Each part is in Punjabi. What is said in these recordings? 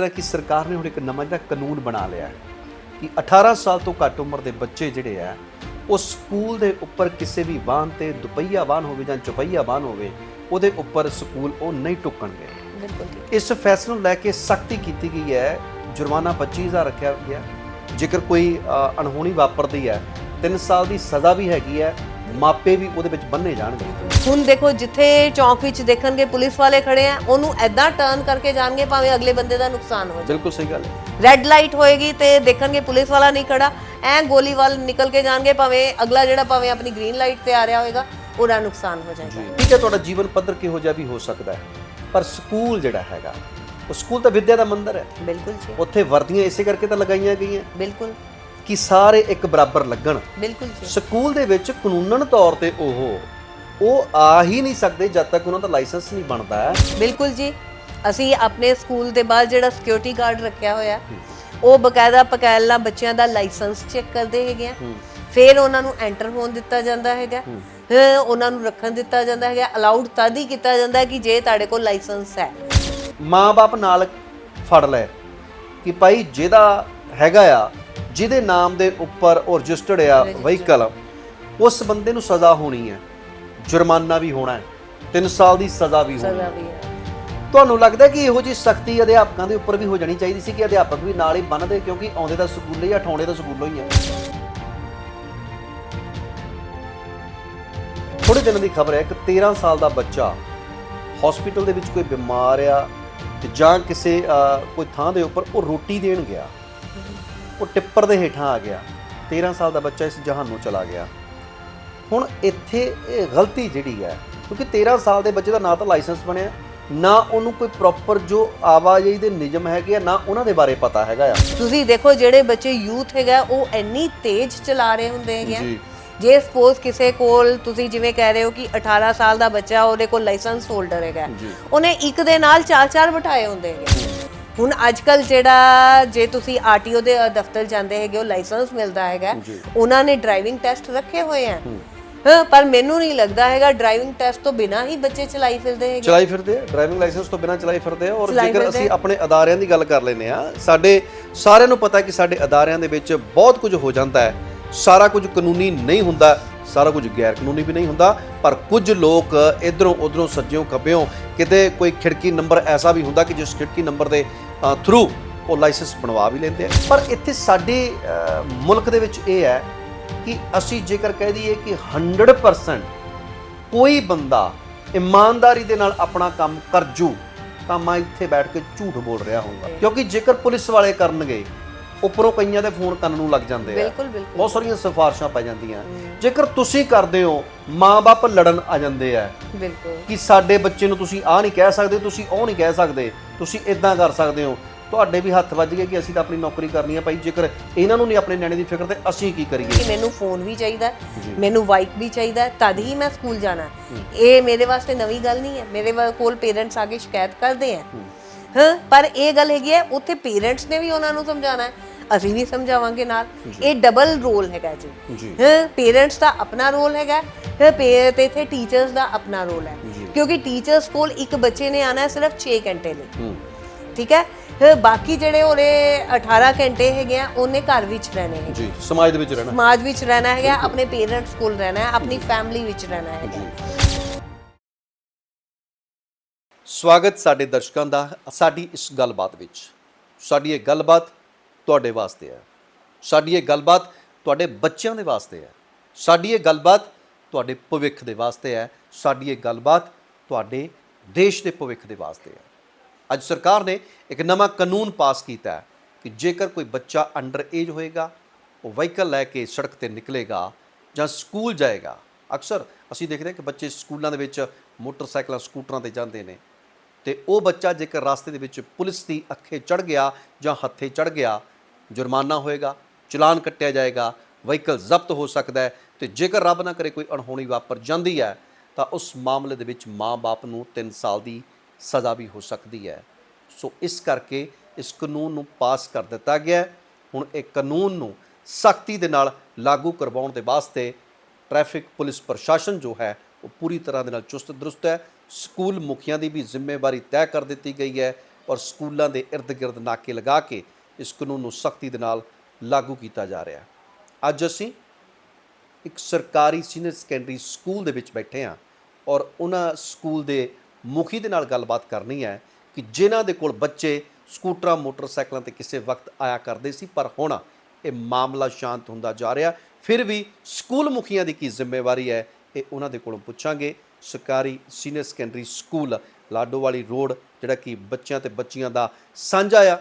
ਤਰ੍ਹਾਂ ਕਿ ਸਰਕਾਰ ਨੇ ਹੁਣ ਇੱਕ ਨਵਾਂ ਜਿਹੜਾ ਕਾਨੂੰਨ ਬਣਾ ਲਿਆ ਹੈ ਕਿ 18 ਸਾਲ ਤੋਂ ਘੱਟ ਉਮਰ ਦੇ ਬੱਚੇ ਜਿਹੜੇ ਆ ਉਹ ਸਕੂਲ ਦੇ ਉੱਪਰ ਕਿਸੇ ਵੀ ਵਾਹਨ ਤੇ ਦੁਪਹੀਆ ਵਾਹਨ ਹੋਵੇ ਜਾਂ ਚੁਪਹੀਆ ਵਾਹਨ ਹੋਵੇ ਉਹਦੇ ਉੱਪਰ ਸਕੂਲ ਉਹ ਨਹੀਂ ਟੁੱਕਣਗੇ। ਬਿਲਕੁਲ ਇਸ ਫੈਸਲੇ ਨੂੰ ਲੈ ਕੇ ਸਖਤੀ ਕੀਤੀ ਗਈ ਹੈ ਜੁਰਮਾਨਾ 25000 ਰੱਖਿਆ ਗਿਆ। ਜੇਕਰ ਕੋਈ ਅਣਹੋਣੀ ਵਾਪਰਦੀ ਹੈ 3 ਸਾਲ ਦੀ ਸਜ਼ਾ ਵੀ ਹੈਗੀ ਹੈ ਮਾਪੇ ਵੀ ਉਹਦੇ ਵਿੱਚ ਬੰਨੇ ਜਾਣਗੇ। ਹੁਣ ਦੇਖੋ ਜਿੱਥੇ ਚੌਂਕ ਵਿੱਚ ਦੇਖਣਗੇ ਪੁਲਿਸ ਵਾਲੇ ਖੜੇ ਆ ਉਹਨੂੰ ਐਦਾਂ ਟਰਨ ਕਰਕੇ ਜਾਣਗੇ ਭਾਵੇਂ ਅਗਲੇ ਬੰਦੇ ਦਾ ਨੁਕਸਾਨ ਹੋ ਜਾਏ ਬਿਲਕੁਲ ਸਹੀ ਗੱਲ ਹੈ। ਰੈੱਡ ਲਾਈਟ ਹੋਏਗੀ ਤੇ ਦੇਖਣਗੇ ਪੁਲਿਸ ਵਾਲਾ ਨਹੀਂ ਖੜਾ ਐ ਗੋਲੀ ਵੱਲ ਨਿਕਲ ਕੇ ਜਾਣਗੇ ਭਾਵੇਂ ਅਗਲਾ ਜਿਹੜਾ ਭਾਵੇਂ ਆਪਣੀ ਗ੍ਰੀਨ ਲਾਈਟ ਤੇ ਆ ਰਿਹਾ ਹੋਏਗਾ ਉਹਦਾ ਨੁਕਸਾਨ ਹੋ ਜਾਏਗਾ। ਠੀਕ ਹੈ ਤੁਹਾਡਾ ਜੀਵਨ ਪੱਧਰ ਕਿਹੋ ਜਿਹਾ ਵੀ ਹੋ ਸਕਦਾ ਹੈ? ਪਰ ਸਕੂਲ ਜਿਹੜਾ ਹੈਗਾ ਉਹ ਸਕੂਲ ਤਾਂ ਵਿਦਿਆ ਦਾ ਮੰਦਰ ਹੈ। ਬਿਲਕੁਲ ਜੀ। ਉੱਥੇ ਵਰਦੀਆਂ ਇਸੇ ਕਰਕੇ ਤਾਂ ਲਗਾਈਆਂ ਗਈਆਂ। ਬਿਲਕੁਲ। ਕਿ ਸਾਰੇ ਇੱਕ ਬਰਾਬਰ ਲੱਗਣ। ਬਿਲਕੁਲ ਜੀ। ਸਕੂਲ ਦੇ ਵਿੱਚ ਕਾਨੂੰਨਨ ਤੌਰ ਤੇ ਉਹ ਉਹ ਆ ਹੀ ਨਹੀਂ ਸਕਦੇ ਜਦ ਤੱਕ ਉਹਨਾਂ ਦਾ ਲਾਇਸੈਂਸ ਨਹੀਂ ਬਣਦਾ ਬਿਲਕੁਲ ਜੀ। ਅਸੀਂ ਆਪਣੇ ਸਕੂਲ ਦੇ ਬਾਹਰ ਜਿਹੜਾ ਸਿਕਿਉਰਿਟੀ ਗਾਰਡ ਰੱਖਿਆ ਹੋਇਆ ਉਹ ਬਕਾਇਦਾ ਪਕਾਇਲਾ ਬੱਚਿਆਂ ਦਾ ਲਾਇਸੈਂਸ ਚੈੱਕ ਕਰਦੇ ਹੈਗੇ ਆ। ਫਿਰ ਉਹਨਾਂ ਨੂੰ ਐਂਟਰ ਹੋਣ ਦਿੱਤਾ ਜਾਂਦਾ ਹੈਗਾ। ਉਹਨਾਂ ਨੂੰ ਰੱਖਣ ਦਿੱਤਾ ਜਾਂਦਾ ਹੈਗਾ। ਅਲਾਉਡ ਤਦ ਹੀ ਕੀਤਾ ਜਾਂਦਾ ਕਿ ਜੇ ਤੁਹਾਡੇ ਕੋਲ ਲਾਇਸੈਂਸ ਹੈ। ਮਾਂ-ਬਾਪ ਨਾਲ ਫੜ ਲੈ ਕਿ ਭਾਈ ਜਿਹਦਾ ਹੈਗਾ ਆ ਜਿਹਦੇ ਨਾਮ ਦੇ ਉੱਪਰ ਉਹ ਰਜਿਸਟਰਡ ਆ ਵਹੀਕਲ ਉਸ ਬੰਦੇ ਨੂੰ ਸਜ਼ਾ ਹੋਣੀ ਹੈ। ਜੁਰਮਾਨਾ ਵੀ ਹੋਣਾ ਹੈ। 3 ਸਾਲ ਦੀ ਸਜ਼ਾ ਵੀ ਹੋਣੀ ਹੈ। ਤੁਹਾਨੂੰ ਲੱਗਦਾ ਕਿ ਇਹੋ ਜੀ ਸਖਤੀ ਅਧਿਆਪਕਾਂ ਦੇ ਉੱਪਰ ਵੀ ਹੋ ਜਾਣੀ ਚਾਹੀਦੀ ਸੀ ਕਿ ਅਧਿਆਪਕ ਵੀ ਨਾਲ ਹੀ ਬੰਨਦੇ ਕਿਉਂਕਿ ਆਉਂਦੇ ਤਾਂ ਸਕੂਲੇ ਜਾਂ ਠਾਉਣੇ ਤਾਂ ਸਕੂਲੋਂ ਹੀ ਆ। ਥੋੜੇ ਦਿਨਾਂ ਦੀ ਖਬਰ ਹੈ ਕਿ 13 ਸਾਲ ਦਾ ਬੱਚਾ ਹਸਪੀਟਲ ਦੇ ਵਿੱਚ ਕੋਈ ਬਿਮਾਰ ਆ ਤੇ ਜਾਂ ਕਿਸੇ ਕੋਈ ਥਾਂ ਦੇ ਉੱਪਰ ਉਹ ਰੋਟੀ ਦੇਣ ਗਿਆ। ਉਹ ਟਿੱਪਰ ਦੇ ਹੇਠਾਂ ਆ ਗਿਆ 13 ਸਾਲ ਦਾ ਬੱਚਾ ਇਸ ਜਹਾਨ ਨੂੰ ਚਲਾ ਗਿਆ ਹੁਣ ਇੱਥੇ ਇਹ ਗਲਤੀ ਜਿਹੜੀ ਹੈ ਕਿਉਂਕਿ 13 ਸਾਲ ਦੇ ਬੱਚੇ ਦਾ ਨਾ ਤਾਂ ਲਾਇਸੈਂਸ ਬਣਿਆ ਨਾ ਉਹਨੂੰ ਕੋਈ ਪ੍ਰੋਪਰ ਜੋ ਆਵਾਜਾਈ ਦੇ ਨਿਯਮ ਹੈਗੇ ਆ ਨਾ ਉਹਨਾਂ ਦੇ ਬਾਰੇ ਪਤਾ ਹੈਗਾ ਆ ਤੁਸੀਂ ਦੇਖੋ ਜਿਹੜੇ ਬੱਚੇ ਯੂਥ ਹੈਗਾ ਉਹ ਇੰਨੀ ਤੇਜ਼ ਚਲਾ ਰਹੇ ਹੁੰਦੇ ਹੈਗੇ ਆ। ਜੀ। ਜੇ ਸਪੋਜ਼ ਕਿਸੇ ਕੋਲ ਤੁਸੀਂ ਜਿਵੇਂ ਕਹਿ ਰਹੇ ਹੋ ਕਿ 18 ਸਾਲ ਦਾ ਬੱਚਾ ਉਹਦੇ ਕੋਲ ਲਾਇਸੈਂਸ ਹੋਲਡਰ ਹੈਗਾ ਜੀ। ਉਹਨੇ ਇੱਕ ਦੇ ਨਾਲ ਚਾਰ ਚਾਰ ਬਿਠਾਏ ਹੁੰਦੇ ਹੈਗੇ ਹੁਣ ਅੱਜ ਕੱਲ ਜਿਹੜਾ ਜੇ ਤੁਸੀਂ ਆਰਟੀਓ ਦੇ ਦਫ਼ਤਰ ਜਾਂਦੇ ਹੈਗੇ ਉਹ ਲਾਇਸੈਂਸ ਮਿਲਦਾ ਹੈਗਾ। ਉਹਨਾਂ ਨੇ ਡਰਾਈਵਿੰਗ ਟੈਸਟ ਰੱਖੇ ਹੋਏ ਆ। ਹਾਂ। ਪਰ ਮੈਨੂੰ ਨਹੀਂ ਲੱਗਦਾ ਹੈਗਾ ਡਰਾਈਵਿੰਗ ਟੈਸਟ ਤੋਂ ਬਿਨਾ ਹੀ ਬੱਚੇ ਚਲਾਈ ਫਿਰਦੇ ਹੈਗੇ। ਚਲਾਈ ਫਿਰਦੇ ਆ। ਡਰਾਈਵਿੰਗ ਲਾਇਸੈਂਸ ਤੋਂ ਬਿਨਾਂ ਚਲਾਈ ਫਿਰਦੇ ਆ। ਔਰ ਜੇਕਰ ਅਸੀਂ ਆਪਣੇ ਅਦਾਰਿਆਂ ਦੀ ਗੱਲ ਕਰ ਲੈਨੇ ਆ ਸਾਡੇ ਸਾਰਿਆਂ ਨੂੰ ਪਤਾ ਕਿ ਸਾਡੇ ਅਦਾਰਿਆਂ ਦੇ ਵਿੱਚ ਬਹੁਤ ਕੁਝ ਹੋ ਜਾਂਦਾ ਹੈ। ਸਾਰਾ ਕੁਝ ਕਾਨੂੰਨੀ ਨਹੀਂ ਹੁੰਦਾ। ਸਾਰਾ ਕੁਝ ਗੈਰ ਕਾਨੂੰਨੀ ਵੀ ਨਹੀਂ ਹੁੰਦਾ ਪਰ ਕੁਝ ਲੋਕ ਇਧਰੋਂ ਉਧਰੋਂ ਸੱਜਿਓਂ ਖੱਬਿਓਂ ਕਿਤੇ ਕੋਈ ਖਿੜਕੀ ਨੰਬਰ ਐਸਾ ਵੀ ਹੁੰਦਾ ਕਿ ਜਿਸ ਖਿੜਕੀ ਨੰਬਰ ਦੇ ਥਰੂ ਉਹ ਲਾਇਸੈਂਸ ਬਣਵਾ ਵੀ ਲੈਂਦੇ ਆ। ਪਰ ਇੱਥੇ ਸਾਡੇ ਮੁਲਕ ਦੇ ਵਿੱਚ ਇਹ ਹੈ ਕਿ ਅਸੀਂ ਜੇਕਰ ਕਹਿ ਦਈਏ ਕਿ 100% ਕੋਈ ਬੰਦਾ ਇਮਾਨਦਾਰੀ ਦੇ ਨਾਲ ਆਪਣਾ ਕੰਮ ਕਰ ਜੂ ਤਾਂ ਮੈਂ ਇੱਥੇ ਬੈਠ ਕੇ ਝੂਠ ਬੋਲ ਰਿਹਾ ਹੋਊਗਾ। ਕਿਉਂਕਿ ਜੇਕਰ ਪੁਲਿਸ ਵਾਲੇ ਕਰਨਗੇ ਉੱਪਰੋਂ ਕਈਆਂ ਦੇ ਫੋਨ ਕੰਨ ਨੂੰ ਲੱਗ ਜਾਂਦੇ ਆ। ਬਿਲਕੁਲ ਬਿਲਕੁਲ। ਬਹੁਤ ਸਾਰੀਆਂ ਸਿਫਾਰਸ਼ਾਂ ਪੈ ਜਾਂਦੀਆਂ। ਜੇਕਰ ਤੁਸੀਂ ਕਰਦੇ ਹੋ ਮਾਂ-ਬਾਪ ਲੜਨ ਆ ਜਾਂਦੇ ਆ। ਬਿਲਕੁਲ। ਕਿ ਸਾਡੇ ਬੱਚੇ ਨੂੰ ਤੁਸੀਂ ਆਹ ਨਹੀਂ ਕਹਿ ਸਕਦੇ ਤੁਸੀਂ ਉਹ ਨਹੀਂ ਕਹਿ ਸਕਦੇ ਤੁਸੀਂ ਇਦਾਂ ਕਰ ਸਕਦੇ ਹੋ। ਤੁਹਾਡੇ ਵੀ ਹੱਥ ਵੱਜ ਗਏ ਕਿ ਅਸੀਂ ਤਾਂ ਆਪਣੀ ਨੌਕਰੀ ਕਰਨੀ ਹੈ ਭਾਈ ਜੇਕਰ ਇਹਨਾਂ ਨੂੰ ਨਹੀਂ ਆਪਣੇ ਨਿਆਣੇ ਦੀ ਫਿਕਰ ਤੇ ਅਸੀਂ ਕੀ ਕਰੀਏ? ਕਿ ਮੈਨੂੰ ਫੋਨ ਵੀ ਚਾਹੀਦਾ ਮੈਨੂੰ ਬਾਈਕ ਵੀ ਚਾਹੀਦਾ ਤਦ ਹੀ ਮੈਂ ਸਕੂਲ ਜਾਣਾ। ਇਹ ਮੇਰੇ ਵਾਸਤੇ ਨਵੀਂ ਗੱਲ ਨਹੀਂ ਹੈ। ਮੇਰੇ ਕੋਲ ਪੇਰੈਂਟਸ ਆ ਕੇ ਸ਼ਿਕਾਇਤ ਕਰਦੇ ਆ। ਹਾਂ ਪਰ ਇਹ ਗੱਲ ਹੈਗੀ ਹੈ ਉੱਥੇ ਪੇਰੈਂਟਸ ਨੇ ਵੀ ਉਹਨਾਂ ਨੂੰ ਸਮਝਾਉਣਾ ਹੈ। ਅਸੀਂ ਵੀ ਸਮਝਾਵਾਂਗੇ ਨਾਲ। ਇਹ ਡਬਲ ਰੋਲ ਹੈਗਾ ਜੀ। ਹਾਂ ਪੇਰੈਂਟਸ ਦਾ ਆਪਣਾ ਰੋਲ ਹੈਗਾ। ਹੈ ਤੇ ਇੱਥੇ ਟੀਚਰਸ ਦਾ ਆਪਣਾ ਰੋਲ ਹੈ। ਕਿਉਂਕਿ ਟੀਚਰਸ ਕੋਲ ਇੱਕ ਬੱਚੇ ਨੇ ਆਣਾ ਹੈ ਸਿਰਫ 6 ਘੰਟੇ ਲਈ। ਹੂੰ। ਠੀਕ ਹੈ? ਬਾਕੀ ਜਿਹੜੇ ਉਹਦੇ 18 ਘੰਟੇ ਹੈਗੇ ਆ ਉਹਨੇ ਘਰ ਵਿੱਚ ਰਹਿਣੇ ਹੈਗੇ। ਜੀ ਸਮਾਜ ਦੇ ਵਿੱਚ ਰਹਿਣਾ ਸਮਾਜ ਵਿੱਚ ਰਹਿਣਾ ਹੈਗਾ ਆਪਣੇ ਪੇਰੈਂਟਸ ਕੋਲ ਰਹਿਣਾ ਹੈ ਆਪਣੀ ਫੈਮਿਲੀ ਵਿੱਚ ਰਹਿਣਾ ਹੈਗਾ। ਸਵਾਗਤ ਸਾਡੇ ਦਰਸ਼ਕਾਂ ਦਾ ਸਾਡੀ ਇਸ ਗੱਲਬਾਤ ਵਿੱਚ। ਸਾਡੀ ਇਹ ਗੱਲਬਾਤ ਤੁਹਾਡੇ ਵਾਸਤੇ ਹੈ। ਸਾਡੀ ਇਹ ਗੱਲਬਾਤ ਤੁਹਾਡੇ ਬੱਚਿਆਂ ਦੇ ਵਾਸਤੇ ਹੈ। ਸਾਡੀ ਇਹ ਗੱਲਬਾਤ ਤੁਹਾਡੇ ਭਵਿੱਖ ਦੇ ਵਾਸਤੇ ਹੈ। ਸਾਡੀ ਇਹ ਗੱਲਬਾਤ ਤੁਹਾਡੇ ਦੇਸ਼ ਦੇ ਭਵਿੱਖ ਦੇ ਵਾਸਤੇ ਹੈ। ਅੱਜ ਸਰਕਾਰ ਨੇ ਇੱਕ ਨਵਾਂ ਕਾਨੂੰਨ ਪਾਸ ਕੀਤਾ ਹੈ ਕਿ ਜੇਕਰ ਕੋਈ ਬੱਚਾ ਅੰਡਰ ਏਜ ਹੋਏਗਾ, ਉਹ ਵਹੀਕਲ ਲੈ ਕੇ ਸੜਕ ਤੇ ਨਿਕਲੇਗਾ ਜਾਂ ਸਕੂਲ ਜਾਏਗਾ, ਅਕਸਰ ਅਸੀਂ ਦੇਖਦੇ ਹਾਂ ਕਿ ਬੱਚੇ ਸਕੂਲਾਂ ਦੇ ਵਿੱਚ ਮੋਟਰਸਾਈਕਲਾਂ, ਸਕੂਟਰਾਂ ਤੇ ਜਾਂਦੇ ਨੇ ਤੇ ਉਹ ਬੱਚਾ ਜੇਕਰ ਰਸਤੇ ਦੇ ਵਿੱਚ ਪੁਲਿਸ ਦੀ ਅੱਖੇ ਚੜ ਗਿਆ ਜਾਂ ਹੱਥੇ ਚੜ ਗਿਆ ਜੁਰਮਾਨਾ ਹੋਏਗਾ, ਚਲਾਨ ਕੱਟਿਆ ਜਾਏਗਾ, ਵਹੀਕਲ ਜ਼ਬਤ ਹੋ ਸਕਦਾ ਹੈ ਤੇ ਜੇਕਰ ਰੱਬ ਨਾ ਕਰੇ ਕੋਈ ਅਣਹੋਣੀ ਵਾਪਰ ਜਾਂਦੀ ਹੈ, ਤਾਂ ਉਸ ਮਾਮਲੇ ਦੇ ਵਿੱਚ ਮਾਂ-ਬਾਪ ਨੂੰ 3 ਸਾਲ ਦੀ ਸਜ਼ਾ ਵੀ ਹੋ ਸਕਦੀ ਹੈ। ਸੋ ਇਸ ਕਰਕੇ ਇਸ ਕਾਨੂੰਨ ਨੂੰ ਪਾਸ ਕਰ ਦਿੱਤਾ ਗਿਆ ਹੁਣ ਇਹ ਕਾਨੂੰਨ ਨੂੰ ਸਖਤੀ ਦੇ ਨਾਲ ਲਾਗੂ ਕਰਵਾਉਣ ਦੇ ਵਾਸਤੇ ਟ੍ਰੈਫਿਕ ਪੁਲਿਸ ਪ੍ਰਸ਼ਾਸਨ ਜੋ ਹੈ, ਉਹ ਪੂਰੀ ਤਰ੍ਹਾਂ ਦੇ ਨਾਲ ਚੁਸਤ ਦਰੁਸਤ ਹੈ। ਸਕੂਲ ਮੁਖੀਆਂ ਦੀ ਵੀ ਜ਼ਿੰਮੇਵਾਰੀ ਤੈਅ ਕਰ ਦਿੱਤੀ ਗਈ ਹੈ ਔਰ ਸਕੂਲਾਂ ਦੇ ਇਰਦ-ਗਿਰਦ ਨਾਕੇ ਲਗਾ ਕੇ ਇਸ ਕਾਨੂੰਨ ਨੂੰ ਸਖਤੀ ਦੇ ਨਾਲ ਲਾਗੂ ਕੀਤਾ ਜਾ ਰਿਹਾ ਅੱਜ ਅਸੀਂ ਇੱਕ ਸਰਕਾਰੀ ਸੀਨੀਅਰ ਸੈਕੰਡਰੀ ਸਕੂਲ ਦੇ ਵਿੱਚ ਬੈਠੇ ਹਾਂ ਔਰ ਉਹਨਾਂ ਸਕੂਲ ਦੇ ਮੁਖੀ ਦੇ ਨਾਲ ਗੱਲਬਾਤ ਕਰਨੀ ਹੈ ਕਿ ਜਿਨ੍ਹਾਂ ਦੇ ਕੋਲ ਬੱਚੇ ਸਕੂਟਰਾਂ, ਮੋਟਰਸਾਈਕਲਾਂ ਤੇ ਕਿਸੇ ਵਕਤ ਆਇਆ ਕਰਦੇ ਸੀ, ਪਰ ਹੁਣ ਇਹ ਮਾਮਲਾ ਸ਼ਾਂਤ ਹੁੰਦਾ ਜਾ ਰਿਹਾ। ਫਿਰ ਵੀ ਸਕੂਲ ਮੁਖੀਆਂ ਦੀ ਕੀ ਜ਼ਿੰਮੇਵਾਰੀ ਹੈ, ਇਹ ਉਹਨਾਂ ਦੇ ਕੋਲੋਂ ਪੁੱਛਾਂਗੇ। ਸਰਕਾਰੀ senior secondary school Ladowali road, ਜਿਹੜਾ ਕਿ ਬੱਚਿਆਂ ਤੇ ਬੱਚੀਆਂ ਦਾ ਸਾਂਝਾ ਆ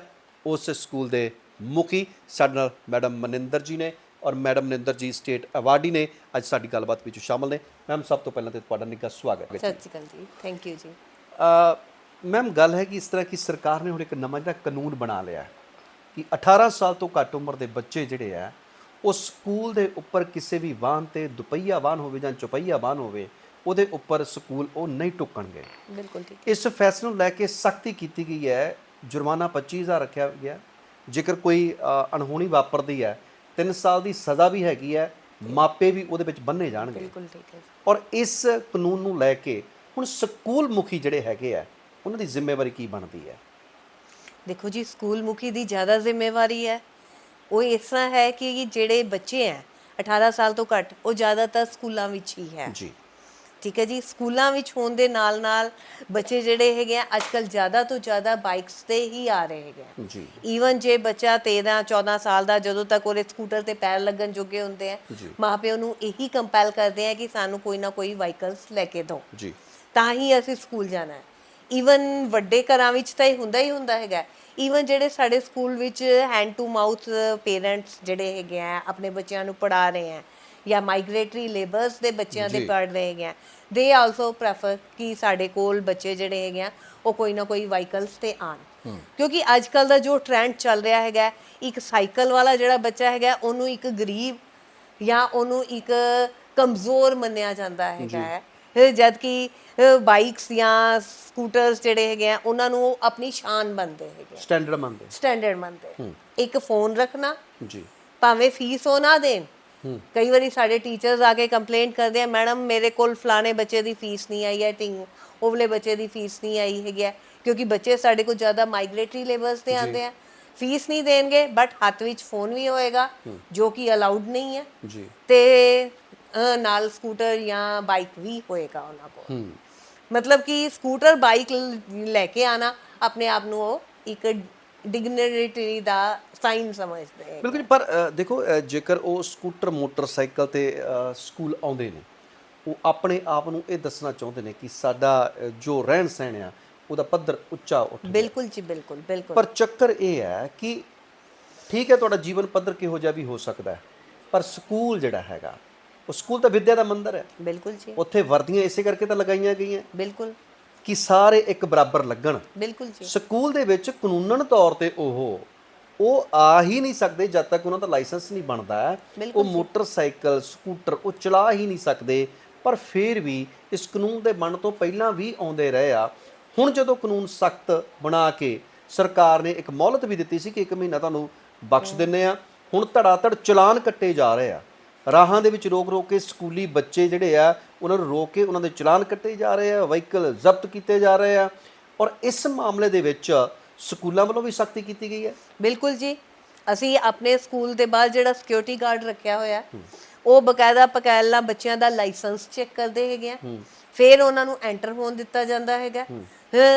ਉਸ ਸਕੂਲ ਦੇ ਮੁਖੀ ਸਾਡੇ ਨਾਲ ਮੈਡਮ ਮਨਿੰਦਰ ਜੀ ਨੇ ਔਰ ਮੈਡਮ ਮਨਿੰਦਰ ਜੀ ਸਟੇਟ ਅਵਾਰਡੀ ਨੇ। ਅੱਜ ਸਾਡੀ ਗੱਲਬਾਤ ਵਿੱਚ ਸ਼ਾਮਲ ਨੇ। ਮੈਮ ਸਭ ਤੋਂ ਪਹਿਲਾਂ ਤੇ ਤੁਹਾਡਾ ਨਿੱਘਾ ਸਵਾਗਤ ਹੈ। ਸਤਿ ਸ਼੍ਰੀ ਅਕਾਲ ਜੀ। ਥੈਂਕ ਯੂ ਜੀ। ਮੈਮ ਗੱਲ ਹੈ ਕਿ ਇਸ ਤਰ੍ਹਾਂ ਕਿ ਸਰਕਾਰ ਨੇ ਹੁਣ ਇੱਕ ਨਵਾਂ ਜਿਹੜਾ ਕਾਨੂੰਨ ਬਣਾ ਲਿਆ ਹੈ ਕਿ 18 ਸਾਲ ਤੋਂ ਘੱਟ ਉਮਰ ਦੇ ਬੱਚੇ ਜਿਹੜੇ ਆ ਉਹ ਸਕੂਲ ਦੇ ਉੱਪਰ ਕਿਸੇ ਵੀ ਵਾਹਨ ਤੇ ਦੁਪਹੀਆ ਵਾਹਨ ਹੋਵੇ ਜਾਂ ਚੁਪਹੀਆ ਵਾਹਨ ਹੋਵੇ ਉਹਦੇ ਉੱਪਰ ਸਕੂਲ ਉਹ ਨਹੀਂ ਟੁੱਕਣਗੇ। ਬਿਲਕੁਲ ਠੀਕ। ਇਸ ਫੈਸਲੇ ਨੂੰ ਲੈ ਕੇ ਸਖਤੀ ਕੀਤੀ ਗਈ ਹੈ ਜੁਰਮਾਨਾ 25000 ਰੱਖਿਆ ਗਿਆ। ਜੇਕਰ ਕੋਈ ਅਣਹੋਣੀ ਵਾਪਰਦੀ ਹੈ 3 ਸਾਲ ਦੀ ਸਜ਼ਾ ਵੀ ਹੈਗੀ ਹੈ ਮਾਪੇ ਵੀ ਉਹਦੇ ਵਿੱਚ ਬੰਨੇ ਜਾਣਗੇ। ਬਿਲਕੁਲ ਠੀਕ ਹੈ ਔਰ ਇਸ ਕਾਨੂੰਨ ਨੂੰ ਲੈ ਕੇ ਹੁਣ ਸਕੂਲ ਮੁਖੀ ਜਿਹੜੇ ਹੈਗੇ ਆ ਉਹਨਾਂ ਦੀ ਜ਼ਿੰਮੇਵਾਰੀ ਕੀ ਬਣਦੀ ਹੈ? ਦੇਖੋ ਜੀ ਸਕੂਲ ਮੁਖੀ ਦੀ ਜ਼ਿਆਦਾ ਜ਼ਿੰਮੇਵਾਰੀ ਹੈ। ਉਹ ਇਸ ਹੈ ਕਿ ਜਿਹੜੇ ਬੱਚੇ ਹੈ 18 ਸਾਲ ਤੋਂ ਘੱਟ ਉਹ ਜ਼ਿਆਦਾਤਰ ਸਕੂਲਾਂ ਵਿੱਚ ਹੀ ਹੈ। ਜੀ। ਠੀਕ ਹੈ ਜੀ ਸਕੂਲਾਂ ਵਿੱਚ ਹੋਣ ਦੇ ਨਾਲ ਨਾਲ ਬੱਚੇ ਜਿਹੜੇ ਹੈਗੇ ਆ ਅੱਜਕੱਲ ਜ਼ਿਆਦਾ ਤੋਂ ਜ਼ਿਆਦਾ ਬਾਈਕਸ ਤੇ ਹੀ ਆ ਰਹੇ ਹੈਗੇ ਆ। ਜੀ। ਈਵਨ ਜੇ ਬੱਚਾ 13 14 ਸਾਲ ਦਾ ਜਦੋਂ ਤੱਕ ਉਹਦੇ ਸਕੂਟਰ ਤੇ ਪੈਰ ਲੱਗਣ ਜੋਗੇ ਹੁੰਦੇ ਆ ਜੀ। ਮਾਪਿਆਂ ਨੂੰ ਇਹੀ ਕੰਪੈਲ ਕਰਦੇ ਆ ਕਿ ਸਾਨੂੰ ਕੋਈ ਨਾ ਕੋਈ ਵਾਹੀਕਲਸ ਲੈ ਕੇ ਦਿਓ। ਜੀ। ਤਾਂ ਹੀ ਅਸੀਂ ਸਕੂਲ ਜਾਣਾ ਹੈ। ਈਵਨ ਵੱਡੇ ਘਰਾਂ ਵਿੱਚ ਤਾਂ ਇਹ ਹੁੰਦਾ ਹੀ ਹੁੰਦਾ ਹੈਗਾ ਈਵਨ ਜਿਹੜੇ ਸਾਡੇ ਸਕੂਲ ਵਿੱਚ ਹੈਂਡ ਟੂ ਮਾਊਥ ਪੇਰੈਂਟਸ ਜਿਹੜੇ ਹੈਗੇ ਆ ਆਪਣੇ ਬੱਚਿਆਂ ਨੂੰ ਪੜਾ ਰਹੇ ਆ ਜਾਂ ਮਾਈਗ੍ਰੇਟਰੀ ਲੇਬਰਸ ਦੇ ਬੱਚਿਆਂ ਦੇ। ਪੜ ਰਹੇ ਹੈਗੇ ਆ। ਦੇ ਆਲਸੋ ਪ੍ਰੈਫਰ ਕਿ ਸਾਡੇ ਕੋਲ ਬੱਚੇ ਜਿਹੜੇ ਹੈਗੇ ਆ ਉਹ ਕੋਈ ਨਾ ਕੋਈ ਵਾਹੀਕਲਸ ਤੇ ਆਣ ਕਿਉਂਕਿ ਅੱਜ ਕੱਲ ਦਾ ਜੋ ਟ੍ਰੈਂਡ ਚੱਲ ਰਿਹਾ ਹੈਗਾ ਇੱਕ ਸਾਈਕਲ ਵਾਲਾ ਜਿਹੜਾ ਬੱਚਾ ਹੈਗਾ ਉਹਨੂੰ ਇੱਕ ਗਰੀਬ ਜਾਂ ਉਹਨੂੰ ਇੱਕ ਕਮਜ਼ੋਰ ਮੰਨਿਆ ਜਾਂਦਾ ਹੈਗਾ ਹੈ। ਜਦ ਕਿ ਬਾਈਕਸ ਜਾਂ ਸਕੂਟਰਸ ਜਿਹੜੇ ਹੈਗੇ ਆ ਉਹਨਾਂ ਨੂੰ ਆਪਣੀ ਸ਼ਾਨ ਮੰਨਦੇ ਹੈਗੇ ਸਟੈਂਡਰਡ ਮੰਨਦੇ। ਸਟੈਂਡਰਡ ਮੰਨਦੇ। ਇੱਕ ਫੋਨ ਰੱਖਣਾ ਜੀ। ਭਾਵੇਂ ਫੀਸ ਉਹ ਨਾ ਦੇਣ ਕਈ ਵਾਰੀ ਸਾਡੇ ਟੀਚਰਸ ਆ ਕੇ ਕੰਪਲੇਂਟ ਕਰਦੇ ਆ ਮੈਡਮ ਮੇਰੇ ਕੋਲ ਫਲਾਣੇ ਬੱਚੇ ਦੀ ਫੀਸ ਨਹੀਂ ਆਈ ਹੈ ਟਿੰਗ ਉਹਲੇ ਬੱਚੇ ਦੀ ਫੀਸ ਨਹੀਂ ਆਈ ਹੈਗੀ ਹੈ। ਕਿਉਂਕਿ ਬੱਚੇ ਸਾਡੇ ਕੋਲ ਜ਼ਿਆਦਾ ਮਾਈਗ੍ਰੇਟਰੀ ਲੇਬਰਸ ਤੇ ਆਉਂਦੇ ਆ। ਫੀਸ ਨਹੀਂ ਦੇਣਗੇ ਬਟ ਹੱਥ ਵਿੱਚ ਫੋਨ ਵੀ ਹੋਏਗਾ ਜੋ ਕਿ ਅਲਾਉਡ ਨਹੀਂ ਹੈ। ਜੀ। ਤੇ ਨਾਲ ਸਕੂਟਰ ਜਾਂ ਬਾਈਕ ਵੀ ਹੋਏਗਾ ਉਹਨਾਂ ਕੋਲ। ਮਤਲਬ ਕਿ ਸਕੂਟਰ ਬਾਈਕ ਲੈ ਕੇ ਆਣਾ ਆਪਣੇ ਆਪ ਨੂੰ ਉਹ ਇੱਕ ਡਿਗਨਿਟੀ ਦਾ ਸਾਈਨ ਸਮਝਦੇ ਹੈ ਬਿਲਕੁਲ ਜੀ, ਪਰ ਅ, ਦੇਖੋ ਅ, ਜੇਕਰ ਉਹ ਸਕੂਟਰ ਮੋਟਰਸਾਈਕਲ ਤੇ ਅ, ਸਕੂਲ ਆਉਂਦੇ ਨੇ ਉਹ ਆਪਣੇ ਆਪ ਨੂੰ ਇਹ ਦੱਸਣਾ ਚਾਹੁੰਦੇ ਨੇ ਕਿ ਸਾਡਾ ਅ, ਜੋ ਰਹਿਣ ਸਹਿਣ ਆ ਉਹਦਾ ਪੱਧਰ ਉੱਚਾ ਉੱਠ ਗਿਆ। ਬਿਲਕੁਲ ਜੀ ਬਿਲਕੁਲ ਬਿਲਕੁਲ। ਪਰ ਚੱਕਰ ਇਹ ਹੈ ਕਿ ਠੀਕ ਹੈ ਤੁਹਾਡਾ ਜੀਵਨ ਪੱਧਰ ਕਿਹੋ ਜਿਹਾ ਵੀ ਹੋ ਸਕਦਾ ਹੈ ਪਰ ਸਕੂਲ ਜਿਹੜਾ ਹੈਗਾ ਉਹ ਸਕੂਲ ਤਾਂ ਵਿਦਿਆ ਦਾ ਮੰਦਰ ਹੈ। ਬਿਲਕੁਲ ਜੀ। ਉੱਥੇ ਵਰਦੀਆਂ ਇਸੇ ਕਰਕੇ ਤਾਂ ਲਗਾਈਆਂ ਗਈਆਂ। ਬਿਲਕੁਲ। ਕਿ ਸਾਰੇ ਇੱਕ ਬਰਾਬਰ ਲੱਗਣ। ਬਿਲਕੁਲ ਜੀ। ਸਕੂਲ ਦੇ ਵਿੱਚ ਕਾਨੂੰਨਨ ਤੌਰ ਤੇ ਉਹ ਉਹ ਆ ਹੀ ਨਹੀਂ ਸਕਦੇ ਜਦ ਤੱਕ ਉਹਨਾਂ ਦਾ ਲਾਇਸੈਂਸ ਨਹੀਂ ਬਣਦਾ। ਉਹ ਮੋਟਰਸਾਈਕਲ ਸਕੂਟਰ ਉਹ ਚਲਾ ਹੀ ਨਹੀਂ ਸਕਦੇ। ਪਰ ਫਿਰ ਵੀ ਇਸ ਕਾਨੂੰਨ ਦੇ ਬਣਨ ਤੋਂ ਪਹਿਲਾਂ ਵੀ ਆਉਂਦੇ ਰਹੇ ਆ। ਹੁਣ ਜਦੋਂ ਕਾਨੂੰਨ ਸਖਤ ਬਣਾ ਕੇ ਸਰਕਾਰ ਨੇ ਇੱਕ ਮੌਲਤ ਵੀ ਦਿੱਤੀ ਸੀ ਕਿ ਇੱਕ ਮਹੀਨਾ ਤੁਹਾਨੂੰ ਬਖਸ਼ ਦਿੰਨੇ ਆ ਹੁਣ ਧੜਾਧੜ ਚਲਾਨ ਕੱਟੇ ਜਾ ਰਹੇ ਆ। ਰਾਹਾਂ ਦੇ ਵਿੱਚ ਰੋਕ ਰੋਕ ਕੇ ਸਕੂਲੀ ਬੱਚੇ ਜਿਹੜੇ ਆ ਉਹਨਾਂ ਨੂੰ ਰੋਕ ਕੇ ਉਹਨਾਂ ਦੇ ਚਲਾਨ ਕੱਟੇ ਜਾ ਰਹੇ ਆ ਵਹੀਕਲ ਜ਼ਬਤ ਕੀਤੇ ਜਾ ਰਹੇ ਆ ਔਰ ਇਸ ਮਾਮਲੇ ਦੇ ਵਿੱਚ ਸਕੂਲਾਂ ਵੱਲੋਂ ਵੀ ਸਖਤੀ ਕੀਤੀ ਗਈ ਹੈ। ਬਿਲਕੁਲ ਜੀ। ਅਸੀਂ ਆਪਣੇ ਸਕੂਲ ਦੇ ਬਾਹਰ ਜਿਹੜਾ ਸਿਕਿਉਰਿਟੀ ਗਾਰਡ ਰੱਖਿਆ ਹੋਇਆ ਉਹ ਬਕਾਇਦਾ ਪਕਾਇਲਾ ਬੱਚਿਆਂ ਦਾ ਲਾਇਸੈਂਸ ਚੈੱਕ ਕਰਦੇ ਹੈਗੇ ਆ। ਫਿਰ ਉਹਨਾਂ ਨੂੰ ਐਂਟਰ ਹੋਣ ਦਿੱਤਾ ਜਾਂਦਾ ਹੈਗਾ।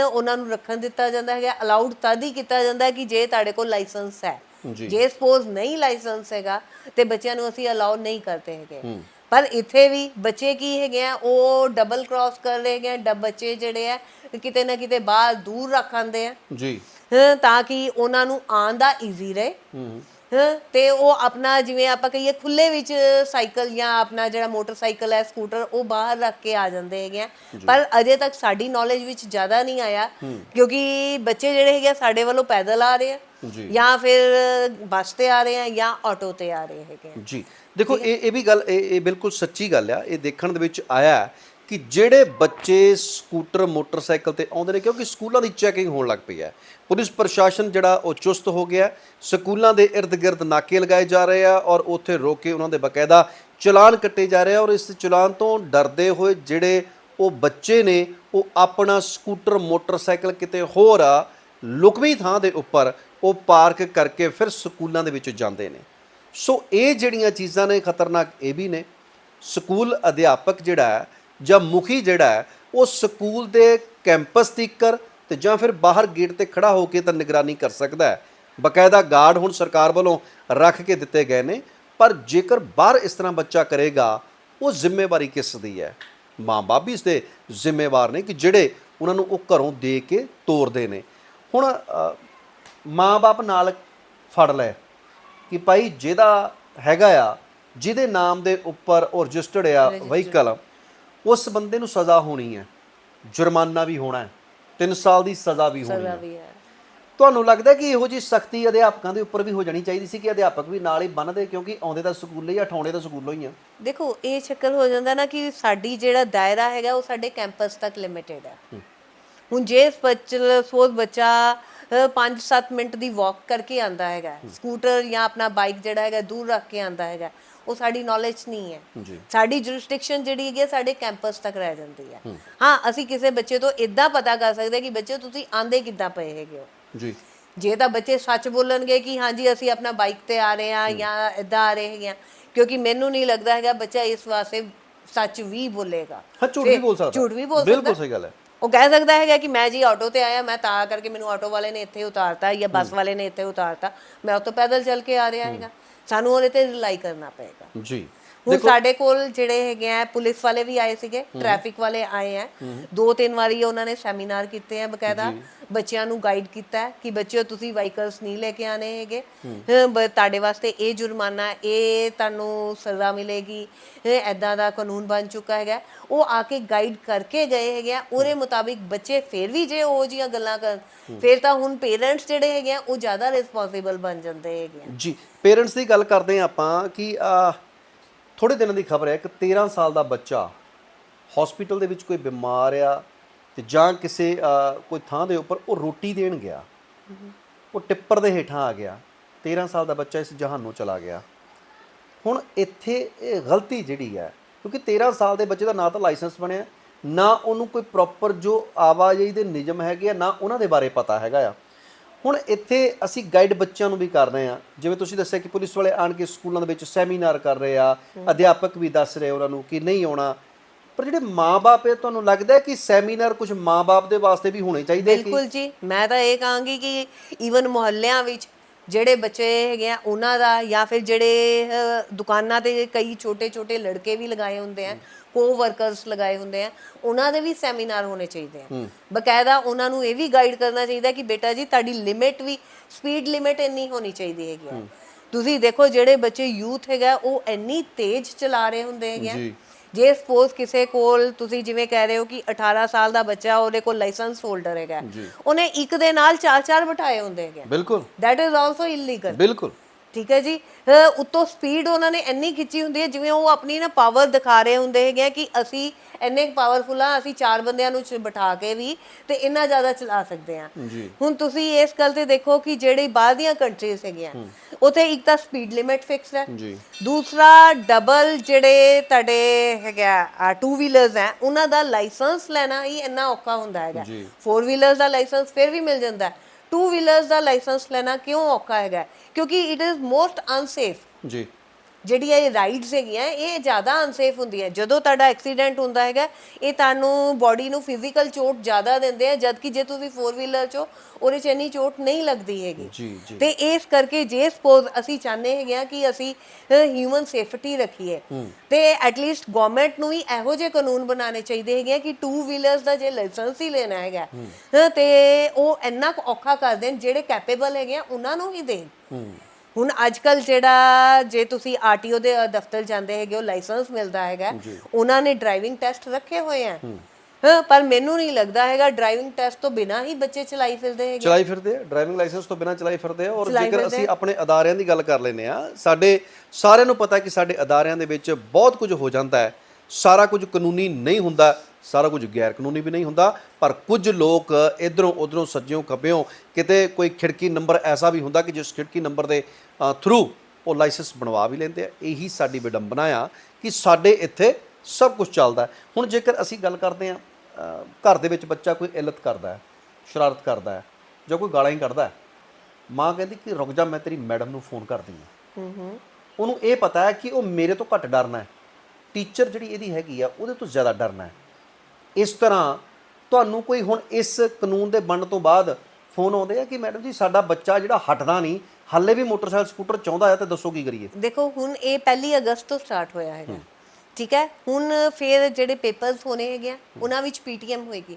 ਉਹਨਾਂ ਨੂੰ ਰੱਖਣ ਦਿੱਤਾ ਜਾਂਦਾ ਹੈਗਾ। ਅਲਾਉਡ ਤਦ ਹੀ ਕੀਤਾ ਜਾਂਦਾ ਹੈ ਕਿ ਜੇ ਤੁਹਾਡੇ ਕੋਲ ਲਾਇਸੈਂਸ ਹੈ। ਜੀ। ਸਪੋਜ਼ ਨਹੀਂ ਲਾਇਸੈਂਸ ਹੈਗਾ ਤੇ ਬੱਚਿਆਂ ਨੂੰ ਅਸੀਂ ਅਲਾਉ ਨਹੀਂ ਕਰਦੇ ਹੈਗੇ। ਪਰ ਇੱਥੇ ਵੀ ਬੱਚੇ ਕੀ ਹੈਗੇ ਆ ਉਹ ਡਬਲ ਕ੍ਰਾਸ ਕਰ ਰਹੇ ਹੈਗੇ ਆ ਡਬ ਬੱਚੇ ਜਿਹੜੇ ਆ ਕਿਤੇ ਨਾ ਕਿਤੇ ਬਾਹਰ ਦੂਰ ਰੱਖ ਆਂਦੇ ਆ। ਜੀ। ਤਾਂ ਕਿ ਉਹਨਾਂ ਨੂੰ ਆਉਣ ਦਾ ਈਜ਼ੀ ਰਹੇ। ਹਾਂ, ਤੇ ਉਹ ਆਪਣਾ ਜਿਵੇਂ ਆਪਾਂ ਕਹੀਏ ਖੁੱਲੇ ਵਿੱਚ ਸਾਈਕਲ ਜਾਂ ਆਪਣਾ ਜਿਹੜਾ ਮੋਟਰਸਾਈਕਲ ਹੈ ਸਕੂਟਰ ਉਹ ਬਾਹਰ ਰੱਖ ਕੇ ਆ ਜਾਂਦੇ ਹੈਗੇ ਆ। ਪਰ ਅਜੇ ਤੱਕ ਸਾਡੀ ਨੌਲੇਜ ਵਿੱਚ ਜ਼ਿਆਦਾ ਨਹੀਂ ਆਇਆ ਕਿਉਂਕਿ ਬੱਚੇ ਜਿਹੜੇ ਹੈਗੇ ਆ ਸਾਡੇ ਵੱਲੋਂ ਪੈਦਲ ਆ ਰਹੇ ਆ ਜੀ। ਜਾਂ ਫਿਰ ਬੱਸ ਤੇ ਆ ਰਹੇ ਆ ਜਾਂ ਆਟੋ ਤੇ ਆ ਰਹੇ ਹੈਗੇ ਆ। ਜੀ। ਦੇਖੋ ਇਹ ਇਹ ਵੀ ਗੱਲ ਇਹ ਇਹ ਬਿਲਕੁਲ ਸੱਚੀ ਗੱਲ ਆ। ਇਹ ਦੇਖਣ ਦੇ ਵਿੱਚ ਆਇਆ ਹੈ ਕਿ ਜਿਹੜੇ ਬੱਚੇ ਸਕੂਟਰ ਮੋਟਰਸਾਈਕਲ ਤੇ ਆਉਂਦੇ ਨੇ ਕਿਉਂਕਿ ਸਕੂਲਾਂ ਦੀ ਚੈਕਿੰਗ ਹੋਣ ਲੱਗ ਪਈ ਹੈ। ਪੁਲਿਸ ਪ੍ਰਸ਼ਾਸਨ ਜਿਹੜਾ ਉਹ ਚੁਸਤ ਹੋ ਗਿਆ। ਸਕੂਲਾਂ ਦੇ ird-gird ਨਾਕੇ ਲਗਾਏ ਜਾ ਰਹੇ ਆ ਔਰ ਉੱਥੇ ਰੋਕ ਕੇ ਉਹਨਾਂ ਦੇ ਬਕਾਇਦਾ ਚਲਾਨ ਕੱਟੇ ਜਾ ਰਹੇ ਆ ਔਰ ਇਸ ਚਲਾਨ ਤੋਂ ਡਰਦੇ ਹੋਏ ਜਿਹੜੇ ਉਹ ਬੱਚੇ ਨੇ, ਉਹ ਆਪਣਾ ਸਕੂਟਰ, ਮੋਟਰਸਾਈਕਲ ਕਿਤੇ ਹੋਰ ਆ, ਲੁਕਵੀਂ ਥਾਂ ਦੇ ਉੱਪਰ ਉਹ ਪਾਰਕ ਕਰਕੇ ਫਿਰ ਸਕੂਲਾਂ ਦੇ ਵਿੱਚ ਜਾਂਦੇ ਨੇ। ਸੋ ਇਹ ਜਿਹੜੀਆਂ ਚੀਜ਼ਾਂ ਨੇ ਖਤਰਨਾਕ ਇਹ ਵੀ ਨੇ। ਸਕੂਲ ਅਧਿਆਪਕ ਜਿਹੜਾ ਜਾਂ ਮੁਖੀ ਜਿਹੜਾ ਉਹ ਸਕੂਲ ਦੇ ਕੈਂਪਸ ਤੀਕਰ ਤੇ ਜਾਂ ਫਿਰ ਬਾਹਰ ਗੇਟ ਤੇ ਖੜਾ ਹੋ ਕੇ ਤਾਂ ਨਿਗਰਾਨੀ ਕਰ ਸਕਦਾ ਹੈ। ਬਕਾਇਦਾ ਗਾਰਡ ਹੁਣ ਸਰਕਾਰ ਵੱਲੋਂ ਰੱਖ ਕੇ ਦਿੱਤੇ ਗਏ ਨੇ ਪਰ ਜੇਕਰ ਬਾਹਰ ਇਸ ਤਰ੍ਹਾਂ ਬੱਚਾ ਕਰੇਗਾ ਉਹ ਜ਼ਿੰਮੇਵਾਰੀ ਕਿਸ ਦੀ ਹੈ? ਮਾਂ-ਬਾਪ ਵੀ ਇਸ ਦੇ ਜ਼ਿੰਮੇਵਾਰ ਨੇ ਕਿ ਜਿਹੜੇ ਉਹਨਾਂ ਨੂੰ ਉਹ ਘਰੋਂ ਦੇ ਕੇ ਤੋਰਦੇ ਨੇ। ਹੁਣ ਮਾਂ-ਬਾਪ ਨਾਲ ਫੜ ਲੈ ਕਿ ਭਾਈ ਜਿਹਦਾ ਹੈਗਾ ਆ ਜਿਹਦੇ ਨਾਮ ਦੇ ਉੱਪਰ ਉਹ ਰਜਿਸਟਰਡ ਆ ਵਹੀਕਲ ਉਸ ਬੰਦੇ ਨੂੰ ਸਜ਼ਾ ਹੋਣੀ ਹੈ। ਜੁਰਮਾਨਾ ਵੀ ਹੋਣਾ ਹੈ। 3 ਸਾਲ ਦੀ ਸਜ਼ਾ ਵੀ ਹੋਣੀ ਸਜ਼ਾ ਹੈ। ਵੀ ਹੈ। ਤੁਹਾਨੂੰ ਲੱਗਦਾ ਕਿ ਇਹੋ ਜੀ ਸਖਤੀ ਅਧਿਆਪਕਾਂ ਦੇ ਉੱਪਰ ਵੀ ਹੋ ਜਾਣੀ ਚਾਹੀਦੀ ਸੀ ਕਿ ਅਧਿਆਪਕ ਵੀ ਨਾਲ ਹੀ ਬੰਨਦੇ ਕਿਉਂਕਿ ਆਉਂਦੇ ਤਾਂ ਸਕੂਲੇ ਜਾਂ ਠਾਉਣੇ ਤਾਂ ਸਕੂਲੋਂ ਹੀ ਆ। ਦੇਖੋ ਇਹ ਚੱਕਰ ਹੋ ਜਾਂਦਾ ਨਾ ਕਿ ਸਾਡੀ ਜਿਹੜਾ ਦਾਇਰਾ ਹੈਗਾ ਉਹ ਸਾਡੇ ਕੈਂਪਸ ਤੱਕ ਲਿਮਿਟਿਡ ਹੈ। ਹੁਣ ਜੇ ਬੱਚਾ ਸਪੋਜ਼ ਬੱਚਾ 5-7 ਮਿੰਟ ਦੀ ਵਾਕ ਕਰਕੇ ਆਂਦਾ ਹੈਗਾ ਸਕੂਟਰ ਜਾਂ ਆਪਣਾ ਬਾਈਕ ਜਿਹੜਾ ਹੈਗਾ ਦੂਰ ਰੱਖ ਕੇ ਆਂਦਾ ਹੈਗਾ ਉਹ ਸਾਡੀ ਨੌਲੇਜ ਨਹੀਂ ਹੈ। ਸਾਡੀ ਜੁਰਿਸਡਿਕਸ਼ਨ ਜਿਹੜੀ ਹੈਗੀ ਹੈ ਸਾਡੇ ਕੈਂਪਸ ਤੱਕ ਰਹਿ ਜਾਂਦੀ ਹੈ। ਹਾਂ। ਅਸੀਂ ਕਿਸੇ ਬੱਚੇ ਤੋਂ ਇਦਾਂ ਪਤਾ ਕਰ ਸਕਦੇ ਕਿ ਬੱਚੇ ਤੁਸੀਂ ਆਂਦੇ ਕਿੱਦਾਂ ਪਏ ਹੈਗੇ ਹੋ? ਜੀ। ਜੇ ਤਾਂ ਬੱਚੇ ਸੱਚ ਬੋਲਣਗੇ ਕਿ ਹਾਂਜੀ ਅਸੀਂ ਆਪਣਾ ਬਾਈਕ ਤੇ ਆ ਰਹੇ ਹਾਂ ਜਾਂ ਇਦਾਂ ਆ ਰਹੇ ਹੈਗੇ ਹਾਂ ਕਿਉਂਕਿ ਮੈਨੂੰ ਨਹੀਂ ਲੱਗਦਾ ਹੈਗਾ ਬੱਚਾ ਇਸ ਵਾਸਤੇ ਸੱਚ ਵੀ ਬੋਲੇਗਾ। ਹਾਂ ਝੂਠ ਵੀ ਬੋਲ ਸਕਦਾ। ਝੂਠ ਵੀ ਬੋਲ ਬਿਲਕੁਲ ਸਕਦਾ ਸਹੀ ਗੱਲ ਹੈ। ਉਹ ਕਹਿ ਸਕਦਾ ਹੈਗਾ ਕਿ ਮੈਂ ਜੀ ਆਟੋ ਤੇ ਆਇਆ ਮੈਂ ਤਾਂ ਕਰਕੇ ਮੈਨੂੰ ਆਟੋ ਵਾਲੇ ਨੇ ਇੱਥੇ ਉਤਾਰਤਾ ਜਾਂ ਬੱਸ ਵਾਲੇ ਨੇ ਇੱਥੇ ਉਤਾਰਤਾ ਮੈਂ ਉੱਥੋਂ ਪੈਦਲ ਚੱਲ ਕੇ ਆ ਰਿਹਾ ਹੈਗਾ। ਸਾਨੂੰ ਉਹਦੇ ਤੇ ਰਿਲਾਈ ਕਰਨਾ ਪਏਗਾ। ਜੀ। ਹੁਣ ਸਾਡੇ ਕੋਲ ਜਿਹੜੇ ਹੈਗੇ ਆ ਪੁਲਿਸ ਵਾਲੇ ਵੀ ਆਏ ਸੀਗੇ ਟ੍ਰੈਫਿਕ ਵਾਲੇ ਆਏ ਆ। ਦੋ ਤਿੰਨ ਵਾਰੀ ਉਹਨਾਂ ਨੇ ਸੈਮੀਨਾਰ ਕੀਤੇ ਆ ਬਕਾਇਦਾ ਬੱਚਿਆਂ ਨੂੰ ਗਾਈਡ ਕੀਤਾ ਕਿ ਬੱਚਿਓ ਤੁਸੀਂ ਵਾਹੀਕਲਸ ਨਹੀਂ ਲੈ ਕੇ ਆਣੇ ਹੈਗੇ। ਤੁਹਾਡੇ ਵਾਸਤੇ ਇਹ ਜੁਰਮਾਨਾ ਇਹ ਤੁਹਾਨੂੰ ਸਜ਼ਾ ਮਿਲੇਗੀ। ਐਦਾਂ ਦਾ ਕਾਨੂੰਨ ਬਣ ਚੁੱਕਾ ਹੈਗਾ। ਉਹ ਆ ਕੇ ਗਾਈਡ ਕਰਕੇ ਗਏ ਹੈਗੇ ਆ। ਉਹਦੇ ਮੁਤਾਬਿਕ ਬੱਚੇ ਫਿਰ ਵੀ ਜੇ ਉਹ ਜੀਆਂ ਗੱਲਾਂ ਕਰਨ ਫਿਰ ਤਾਂ ਹੁਣ ਪੇਰੈਂਟਸ ਜਿਹੜੇ ਹੈਗੇ ਆ ਉਹ ਜ਼ਿਆਦਾ ਰਿਸਪੌਂਸਿਬਲ ਬਣ ਜਾਂਦੇ ਹੈਗੇ ਆ। ਜੀ ਪੇਰੈਂਟਸ ਦੀ ਗੱਲ ਕਰਦੇ ਆਪਾਂ ਕਿ ਆ ਥੋੜੇ ਦਿਨਾਂ ਦੀ ਖਬਰ ਹੈ ਕਿ 13 ਸਾਲ ਦਾ ਬੱਚਾ ਹਸਪੀਟਲ ਦੇ ਵਿੱਚ ਕੋਈ ਬਿਮਾਰ ਆ ਤੇ ਜਾਂ ਕਿਸੇ ਕੋਈ ਥਾਂ ਦੇ ਉੱਪਰ ਉਹ ਰੋਟੀ ਦੇਣ ਗਿਆ। ਉਹ ਟਿੱਪਰ ਦੇ ਹੇਠਾਂ ਆ ਗਿਆ। 13 ਸਾਲ ਦਾ ਬੱਚਾ ਇਸ ਜਹਾਨ ਨੂੰ ਚਲਾ ਗਿਆ। ਹੁਣ ਇੱਥੇ ਇਹ ਗਲਤੀ ਜਿਹੜੀ ਹੈ, ਕਿਉਂਕਿ 13 ਸਾਲ ਦੇ ਬੱਚੇ ਦਾ ਨਾ ਤਾਂ ਲਾਇਸੈਂਸ ਬਣਿਆ, ਨਾ ਉਹਨੂੰ ਕੋਈ ਪ੍ਰੋਪਰ ਜੋ ਆਵਾਜਾਈ ਦੇ ਨਿਯਮ ਹੈਗੇ ਆ, ਨਾ ਉਹਨਾਂ ਦੇ ਬਾਰੇ ਪਤਾ ਹੈਗਾ ਆ। ਹੁਣ ਇੱਥੇ ਅਸੀਂ ਗਾਈਡ ਬੱਚਿਆਂ ਨੂੰ ਵੀ ਕਰ ਰਹੇ ਆ ਜਿਵੇਂ ਤੁਸੀਂ ਦੱਸਿਆ ਕਿ ਪੁਲਿਸ ਵਾਲੇ ਆਣ ਕੇ ਸਕੂਲਾਂ ਦੇ ਵਿੱਚ ਸੈਮੀਨਾਰ ਕਰ ਰਹੇ ਆ ਅਧਿਆਪਕ ਵੀ ਦੱਸ ਰਹੇ ਉਹਨਾਂ ਨੂੰ ਕਿ ਨਹੀਂ ਆਉਣਾ। ਪਰ ਜਿਹੜੇ ਮਾਪੇ ਤੁਹਾਨੂੰ ਲੱਗਦਾ ਹੈ ਕਿ ਸੈਮੀਨਾਰ ਕੁਝ ਮਾਪੇ ਦੇ ਵਾਸਤੇ ਵੀ ਹੋਣੇ ਚਾਹੀਦੇ ਕਿ? ਬਿਲਕੁਲ ਜੀ। ਮੈਂ ਤਾਂ ਇਹ ਕਹਾਂਗੀ ਕਿ ਈਵਨ ਮੁਹੱਲਿਆਂ ਵਿੱਚ ਜਿਹੜੇ ਬੱਚੇ ਹੈਗੇ ਆ ਉਹਨਾਂ ਦਾ ਜਾਂ ਫਿਰ ਜਿਹੜੇ ਦੁਕਾਨਾਂ ਤੇ ਕਈ ਛੋਟੇ ਛੋਟੇ ਲੜਕੇ ਵੀ ਲਗਾਏ ਹੁੰਦੇ ਆ ਕੋ ਵਰਕਰਸ ਲਗਾਏ ਹੁੰਦੇ ਆ ਉਹਨਾਂ ਦੇ ਵੀ ਸੈਮੀਨਾਰ ਹੋਣੇ ਚਾਹੀਦੇ ਆ। ਬਕਾਇਦਾ ਉਹਨਾਂ ਨੂੰ ਇਹ ਵੀ ਗਾਈਡ ਕਰਨਾ ਚਾਹੀਦਾ ਕਿ ਬੇਟਾ ਜੀ ਤੁਹਾਡੀ ਲਿਮਿਟ ਵੀ ਸਪੀਡ ਲਿਮਿਟ ਇੰਨੀ ਹੋਣੀ ਚਾਹੀਦੀ ਹੈਗੀ ਆ। ਤੁਸੀਂ ਦੇਖੋ ਜਿਹੜੇ ਬੱਚੇ ਯੂਥ ਹੈਗਾ ਉਹ ਇੰਨੀ ਤੇਜ਼ ਚਲਾ ਰਹੇ ਹੁੰਦੇ ਹੈਗੇ ਆ। ਜੀ। ਸਪੋਜ਼ ਕਿਸੇ ਕੋਲ ਤੁਸੀਂ ਜਿਵੇਂ ਕਹਿ ਰਹੇ ਹੋ ਕਿ 18 ਸਾਲ ਦਾ ਬੱਚਾ ਉਹਦੇ ਕੋਲ ਲਾਇਸੈਂਸ ਹੋਲਡਰ ਹੈਗਾ। ਉਹਨੇ ਇੱਕ ਦੇ ਨਾਲ ਚਾਰ ਚਾਰ ਬਿਠਾਏ ਹੁੰਦੇ ਹੈਗੇ ਬਿਲਕੁਲ। ਦੈਟ ਇਜ਼ ਆਲਸੋ ਇਲੀਗਲ ਬਿਲਕੁਲ। ਠੀਕ ਹੈ ਜੀ? ਉੱਤੋਂ ਸਪੀਡ ਉਹਨਾਂ ਨੇ ਇੰਨੀ ਖਿੱਚੀ ਹੁੰਦੀ ਹੈ ਜਿਵੇਂ ਉਹ ਆਪਣੀ ਨਾ ਪਾਵਰ ਦਿਖਾ ਰਹੇ ਹੁੰਦੇ ਹੈਗੇ ਆ ਕਿ ਅਸੀਂ ਇੰਨੇ ਪਾਵਰਫੁਲ ਆ ਅਸੀਂ ਚਾਰ ਬੰਦਿਆਂ ਨੂੰ ਬਿਠਾ ਕੇ ਵੀ ਤੇ ਇੰਨਾ ਜ਼ਿਆਦਾ ਚਲਾ ਸਕਦੇ ਆ। ਹੁਣ ਤੁਸੀਂ ਇਸ ਗੱਲ ਤੇ ਦੇਖੋ ਕਿ ਜਿਹੜੀ ਬਾਹਰ ਦੀਆਂ ਕੰਟਰੀਜ਼ ਹੈਗੀਆਂ ਉਥੇ ਇੱਕ ਤਾਂ ਸਪੀਡ ਲਿਮਿਟ ਫਿਕਸ ਹੈ। ਜੀ। ਦੂਸਰਾ ਡਬਲ ਜਿਹੜੇ ਤੁਹਾਡੇ ਹੈਗਾ ਟੂ ਵੀਲਰਸ ਹੈ ਉਹਨਾਂ ਦਾ ਲਾਇਸੈਂਸ ਲੈਣਾ ਹੀ ਇੰਨਾ ਔਖਾ ਹੁੰਦਾ ਹੈਗਾ। ਫੋਰ ਵੀਲਰਸ ਦਾ ਲਾਇਸੈਂਸ ਫਿਰ ਵੀ ਮਿਲ ਜਾਂਦਾ ਹੈ। ਟੂ ਵੀਲਰਸ ਦਾ ਲਾਇਸੈਂਸ ਲੈਣਾ ਕਿਉਂ ਔਖਾ ਹੈਗਾ? ਕਿਉਂਕਿ ਇਟ ਇਜ਼ ਮੋਸਟ ਅਨਸੇਫ ਜੀ। ਜਿਹੜੀਆਂ ਇਹ ਰਾਈਡਸ ਹੈਗੀਆਂ ਇਹ ਜ਼ਿਆਦਾ ਅਨਸੇਫ ਹੁੰਦੀਆਂ। ਜਦੋਂ ਤੁਹਾਡਾ ਐਕਸੀਡੈਂਟ ਹੁੰਦਾ ਹੈਗਾ ਇਹ ਤੁਹਾਨੂੰ ਬਾਡੀ ਨੂੰ ਫਿਜ਼ੀਕਲ ਚੋਟ ਜ਼ਿਆਦਾ ਦਿੰਦੇ ਆ ਜਦਕਿ ਜੇ ਤੁਸੀਂ ਫੋਰ ਵੀਲਰ ਚੋ ਉਹਦੇ ਚ ਇੰਨੀ ਚੋਟ ਨਹੀਂ ਲੱਗਦੀ ਹੈਗੀ। ਤੇ ਇਸ ਕਰਕੇ ਜੇ ਸਪੋਜ਼ ਅਸੀਂ ਚਾਹੁੰਦੇ ਹੈਗੇ ਆ ਕਿ ਅਸੀਂ ਹਿਊਮਨ ਸੇਫਟੀ ਰੱਖੀਏ ਤੇ ਐਟਲੀਸਟ ਗਵਰਨਮੈਂਟ ਨੂੰ ਵੀ ਇਹੋ ਜਿਹੇ ਕਾਨੂੰਨ ਬਣਾਉਣੇ ਚਾਹੀਦੇ ਹੈਗੇ ਕਿ ਟੂ ਵੀਲਰਸ ਦਾ ਜੇ ਲਾਇਸੈਂਸ ਹੀ ਲੈਣਾ ਹੈਗਾ ਤੇ ਉਹ ਇੰਨਾ ਔਖਾ ਕਰ ਦੇਣ ਜਿਹੜੇ ਕੈਪੇਬਲ ਹੈਗੇ ਆ ਉਹਨਾਂ ਨੂੰ ਹੀ ਦੇਣ। ਹੁਣ ਅੱਜ ਕੱਲ ਜਿਹੜਾ ਜੇ ਤੁਸੀਂ ਆਰਟੀਓ ਦੇ ਦਫ਼ਤਰ ਜਾਂਦੇ ਹੈਗੇ ਉਹ ਲਾਇਸੈਂਸ ਮਿਲਦਾ ਹੈਗਾ। ਉਹਨਾਂ ਨੇ ਡਰਾਈਵਿੰਗ ਟੈਸਟ ਰੱਖੇ ਹੋਏ ਆ। ਹਾਂ। ਪਰ ਮੈਨੂੰ ਨਹੀਂ ਲੱਗਦਾ ਹੈਗਾ ਡਰਾਈਵਿੰਗ ਟੈਸਟ ਤੋਂ ਬਿਨਾ ਹੀ ਬੱਚੇ ਚਲਾਈ ਫਿਰਦੇ ਹੈਗੇ। ਚਲਾਈ ਫਿਰਦੇ ਆ। ਡਰਾਈਵਿੰਗ ਲਾਇਸੈਂਸ ਤੋਂ ਬਿਨਾਂ ਚਲਾਈ ਫਿਰਦੇ ਆ। ਔਰ ਜੇਕਰ ਅਸੀਂ ਆਪਣੇ ਅਦਾਰਿਆਂ ਦੀ ਗੱਲ ਕਰ ਲੈਨੇ ਆ ਸਾਡੇ ਸਾਰਿਆਂ ਨੂੰ ਪਤਾ ਕਿ ਸਾਡੇ ਅਦਾਰਿਆਂ ਦੇ ਵਿੱਚ ਬਹੁਤ ਕੁਝ ਹੋ ਜਾਂਦਾ ਹੈ। ਸਾਰਾ ਕੁਝ ਕਾਨੂੰਨੀ ਨਹੀਂ ਹੁੰਦਾ। ਸਾਰਾ ਕੁਝ ਗੈਰ ਕਾਨੂੰਨੀ ਵੀ ਨਹੀਂ ਹੁੰਦਾ ਪਰ ਕੁਝ ਲੋਕ ਇਧਰੋਂ ਉਧਰੋਂ ਸੱਜਿਓਂ ਖੱਬਿਓਂ ਕਿਤੇ ਕੋਈ ਖਿੜਕੀ ਨੰਬਰ ਐਸਾ ਵੀ ਹੁੰਦਾ ਕਿ ਜਿਸ ਖਿੜਕੀ ਨੰਬਰ ਦੇ ਥਰੂ ਉਹ ਲਾਇਸੈਂਸ ਬਣਵਾ ਵੀ ਲੈਂਦੇ ਆ। ਇਹੀ ਸਾਡੀ ਵਿਡੰਬਨਾ ਆ ਕਿ ਸਾਡੇ ਇੱਥੇ ਸਭ ਕੁਝ ਚੱਲਦਾ। ਹੁਣ ਜੇਕਰ ਅਸੀਂ ਗੱਲ ਕਰਦੇ ਆ ਘਰ ਦੇ ਵਿੱਚ ਬੱਚਾ ਕੋਈ ਇਲਤ ਕਰਦਾ ਹੈ ਸ਼ਰਾਰਤ ਕਰਦਾ ਹੈ ਜਾਂ ਕੋਈ ਗਾਲਾਂ ਹੀ ਕੱਢਦਾ ਹੈ, ਮਾਂ ਕਹਿੰਦੀ ਕਿ ਰੁਕ ਜਾ ਮੈਂ ਤੇਰੀ ਮੈਡਮ ਨੂੰ ਫੋਨ ਕਰਦੀ ਹਾਂ। ਹੂੰ ਹੂੰ। ਉਹਨੂੰ ਇਹ ਪਤਾ ਹੈ ਕਿ ਉਹ ਮੇਰੇ ਤੋਂ ਘੱਟ ਡਰਨਾ ਹੈ। ਟੀਚਰ ਜਿਹੜੀ ਇਹਦੀ ਹੈਗੀ ਆ ਉਹਦੇ ਤੋਂ ਜ਼ਿਆਦਾ ਡਰਨਾ ਹੈ। ਇਸ ਤਰ੍ਹਾਂ ਤੁਹਾਨੂੰ ਕੋਈ ਹੁਣ ਇਸ ਕਾਨੂੰਨ ਦੇ ਬਣਨ ਤੋਂ ਬਾਅਦ ਫੋਨ ਆਉਂਦੇ ਆ ਕਿ ਮੈਡਮ ਜੀ ਸਾਡਾ ਬੱਚਾ ਜਿਹੜਾ ਹਟਦਾ ਨਹੀਂ ਹਾਲੇ ਵੀ ਮੋਟਰਸਾਈਕਲ ਸਕੂਟਰ ਚਾਹੁੰਦਾ ਹੈ ਤੇ ਦੱਸੋ ਕੀ ਕਰੀਏ? ਦੇਖੋ ਹੁਣ ਇਹ ਪਹਿਲੀ ਅਗਸਤ ਤੋਂ ਸਟਾਰਟ ਹੋਇਆ ਹੈਗਾ। ਠੀਕ ਹੈ? ਹੁਣ ਫਿਰ ਜਿਹੜੇ ਪੇਪਰਸ ਹੋਣੇ ਹੈਗੇ ਆ ਉਹਨਾਂ ਵਿੱਚ ਪੀਟੀਐਮ ਹੋਏਗੀ।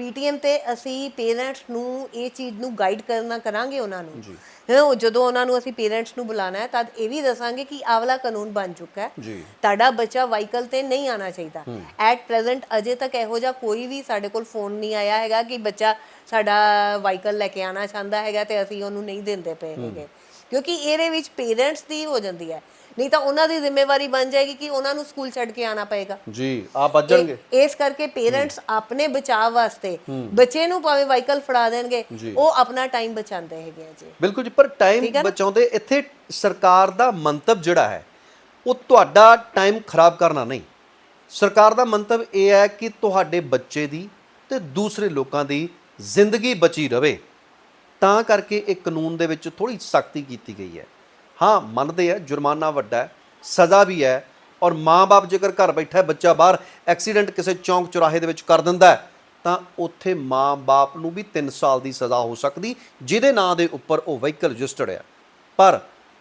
ਪੀਟੀਐਮ ਤੇ ਅਸੀਂ ਪੇਰੈਂਟਸ ਨੂੰ ਇਹ ਚੀਜ਼ ਨੂੰ ਗਾਈਡ ਕਰਨਾ ਕਰਾਂਗੇ ਉਹਨਾਂ ਨੂੰ। ਜੀ। ਹਾਂ ਉਹ ਜਦੋਂ ਉਹਨਾਂ ਨੂੰ ਅਸੀਂ ਪੇਰੈਂਟਸ ਨੂੰ ਬੁਲਾਣਾ ਹੈ ਤਦ ਇਹ ਵੀ ਦੱਸਾਂਗੇ ਕਿ ਆਹ ਵਾਲਾ ਕਾਨੂੰਨ ਬਣ ਚੁੱਕਾ ਹੈ। ਜੀ। ਤੁਹਾਡਾ ਬੱਚਾ ਵਾਹੀਕਲ ਤੇ ਨਹੀਂ ਆਣਾ ਚਾਹੀਦਾ। ਐਟ ਪ੍ਰੈਜ਼ੈਂਟ ਅਜੇ ਤੱਕ ਇਹੋ ਜਿਹਾ ਕੋਈ ਵੀ ਸਾਡੇ ਕੋਲ ਫੋਨ ਨਹੀਂ ਆਇਆ ਹੈਗਾ ਕਿ ਬੱਚਾ ਸਾਡਾ ਵਾਹੀਕਲ ਲੈ ਕੇ ਆਣਾ ਚਾਹੁੰਦਾ ਹੈਗਾ ਤੇ ਅਸੀਂ ਉਹਨੂੰ ਨਹੀਂ ਦਿੰਦੇ ਪਏ ਹੈਗੇ। ਕਿਉਂਕਿ ਇਹਦੇ ਵਿੱਚ ਪੇਰੈਂਟਸ ਦੀ ਹੋ ਜਾਂਦੀ ਹੈ। ਨਹੀਂ ਤਾਂ ਉਹਨਾਂ ਦੀ ਜ਼ਿੰਮੇਵਾਰੀ ਬਣ ਜਾਏਗੀ ਕਿ ਉਹਨਾਂ ਨੂੰ ਸਕੂਲ ਛੱਡ ਕੇ ਆਣਾ ਪਏਗਾ। ਜੀ ਆਪ ਵੱਜਣਗੇ ਇਸ ਕਰਕੇ ਪੇਰੈਂਟਸ ਆਪਣੇ ਬਚਾਅ ਵਾਸਤੇ ਬੱਚੇ ਨੂੰ ਭਾਵੇਂ ਵਾਹੀਕਲ ਫੜਾ ਦੇਣਗੇ ਉਹ ਆਪਣਾ ਟਾਈਮ ਬਚਾਉਂਦੇ ਹੈਗੇ ਆ ਜੀ। ਬਿਲਕੁਲ ਜੀ ਪਰ ਟਾਈਮ ਬਚਾਉਂਦੇ ਇੱਥੇ ਸਰਕਾਰ ਦਾ ਮੰਤਵ ਜਿਹੜਾ ਹੈ ਉਹ ਤੁਹਾਡਾ ਟਾਈਮ ਖਰਾਬ ਕਰਨਾ ਨਹੀਂ। ਸਰਕਾਰ ਦਾ ਮੰਤਵ ਇਹ ਹੈ ਕਿ ਤੁਹਾਡੇ ਬੱਚੇ ਦੀ ਤੇ ਦੂਸਰੇ ਲੋਕਾਂ ਦੀ ਜ਼ਿੰਦਗੀ ਬਚੀ ਰਵੇ। ਤਾਂ ਕਰਕੇ ਇਹ ਕਾਨੂੰਨ ਦੇ ਵਿੱਚ ਥੋੜੀ ਸਖਤੀ ਕੀਤੀ ਗਈ ਹੈ। ਹਾਂ, ਮੰਨਦੇ ਆ, ਜੁਰਮਾਨਾ ਵੱਡਾ ਹੈ, ਸਜ਼ਾ ਵੀ ਹੈ ਔਰ ਮਾਂ-ਬਾਪ ਜੇਕਰ ਘਰ ਬੈਠਾ ਬੱਚਾ ਬਾਹਰ ਐਕਸੀਡੈਂਟ ਕਿਸੇ ਚੌਂਕ ਚੁਰਾਹੇ ਦੇ ਵਿੱਚ ਕਰ ਦਿੰਦਾ ਤਾਂ ਉੱਥੇ ਮਾਂ-ਬਾਪ ਨੂੰ ਵੀ 3 ਸਾਲ ਦੀ ਸਜ਼ਾ ਹੋ ਸਕਦੀ, ਜਿਹਦੇ ਨਾਂ ਦੇ ਉੱਪਰ ਉਹ ਵਹੀਕਲ ਰਜਿਸਟਰਡ ਹੈ। ਪਰ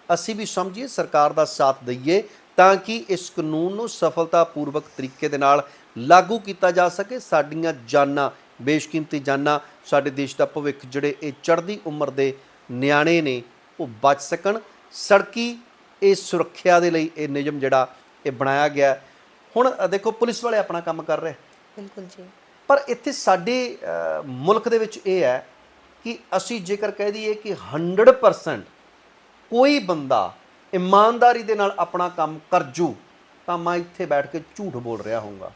ਅਸੀਂ ਵੀ ਸਮਝੀਏ, ਸਰਕਾਰ ਦਾ ਸਾਥ ਦਈਏ ਤਾਂ ਕਿ ਇਸ ਕਾਨੂੰਨ ਨੂੰ ਸਫਲਤਾਪੂਰਵਕ ਤਰੀਕੇ ਦੇ ਨਾਲ ਲਾਗੂ ਕੀਤਾ ਜਾ ਸਕੇ। ਸਾਡੀਆਂ ਜਾਨਾਂ, ਬੇਸ਼ਕੀਮਤੀ ਜਾਨਾਂ, ਸਾਡੇ ਦੇਸ਼ ਦਾ ਭਵਿੱਖ ਜਿਹੜੇ ਇਹ ਚੜ੍ਹਦੀ ਉਮਰ ਦੇ ਨਿਆਣੇ ਨੇ, ਉਹ ਬਚ ਸਕਣ। ਸੜਕੀ ਇਹ ਸੁਰੱਖਿਆ ਦੇ ਲਈ ਇਹ ਨਿਯਮ ਜਿਹੜਾ ਇਹ ਬਣਾਇਆ ਗਿਆ। ਹੁਣ ਦੇਖੋ ਪੁਲਿਸ ਵਾਲੇ ਆਪਣਾ ਕੰਮ ਕਰ ਰਹੇ। ਬਿਲਕੁਲ ਜੀ। ਪਰ ਇੱਥੇ ਸਾਡੇ ਮੁਲਕ ਦੇ ਵਿੱਚ ਇਹ ਹੈ ਕਿ ਅਸੀਂ ਜੇਕਰ ਕਹਿ ਦਈਏ ਕਿ 100% ਕੋਈ ਬੰਦਾ ਇਮਾਨਦਾਰੀ ਦੇ ਨਾਲ ਆਪਣਾ ਕੰਮ ਕਰ ਜੂ ਤਾਂ ਮੈਂ ਇੱਥੇ ਬੈਠ ਕੇ ਝੂਠ ਬੋਲ ਰਿਹਾ ਹੋਊਗਾ।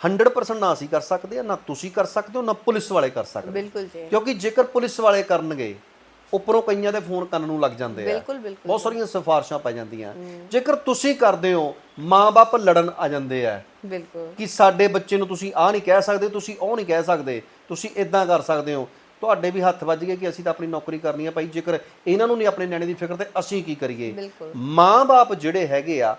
100% ਨਾ ਅਸੀਂ ਕਰ ਸਕਦੇ ਆ ਨਾ ਤੁਸੀਂ ਕਰ ਸਕਦੇ ਹੋ ਨਾ ਪੁਲਿਸ ਵਾਲੇ ਕਰ ਸਕਦੇ। ਬਿਲਕੁਲ ਜੀ। ਕਿਉਂਕਿ ਜੇਕਰ ਪੁਲਿਸ ਵਾਲੇ ਕਰਨਗੇ ਉੱਪਰੋਂ ਕਈਆਂ ਦੇ ਫੋਨ ਕੰਨ ਨੂੰ ਲੱਗ ਜਾਂਦੇ ਆ। ਬਿਲਕੁਲ ਬਿਲਕੁਲ। ਬਹੁਤ ਸਾਰੀਆਂ ਸਿਫਾਰਸ਼ਾਂ ਪੈ ਜਾਂਦੀਆਂ। ਜੇਕਰ ਤੁਸੀਂ ਕਰਦੇ ਹੋ ਮਾਂ-ਬਾਪ ਲੜਨ ਆ ਜਾਂਦੇ ਆ। ਬਿਲਕੁਲ। ਕਿ ਸਾਡੇ ਬੱਚੇ ਨੂੰ ਤੁਸੀਂ ਆਹ ਨਹੀਂ ਕਹਿ ਸਕਦੇ ਤੁਸੀਂ ਉਹ ਨਹੀਂ ਕਹਿ ਸਕਦੇ ਤੁਸੀਂ ਇਦਾਂ ਕਰ ਸਕਦੇ ਹੋ। ਤੁਹਾਡੇ ਵੀ ਹੱਥ ਵੱਜ ਗਏ ਕਿ ਅਸੀਂ ਤਾਂ ਆਪਣੀ ਨੌਕਰੀ ਕਰਨੀ ਆ ਭਾਈ ਜੇਕਰ ਇਹਨਾਂ ਨੂੰ ਨਹੀਂ ਆਪਣੇ ਨਿਆਣੇ ਦੀ ਫਿਕਰ ਤੇ ਅਸੀਂ ਕੀ ਕਰੀਏ? ਮਾਂ-ਬਾਪ ਜਿਹੜੇ ਹੈਗੇ ਆ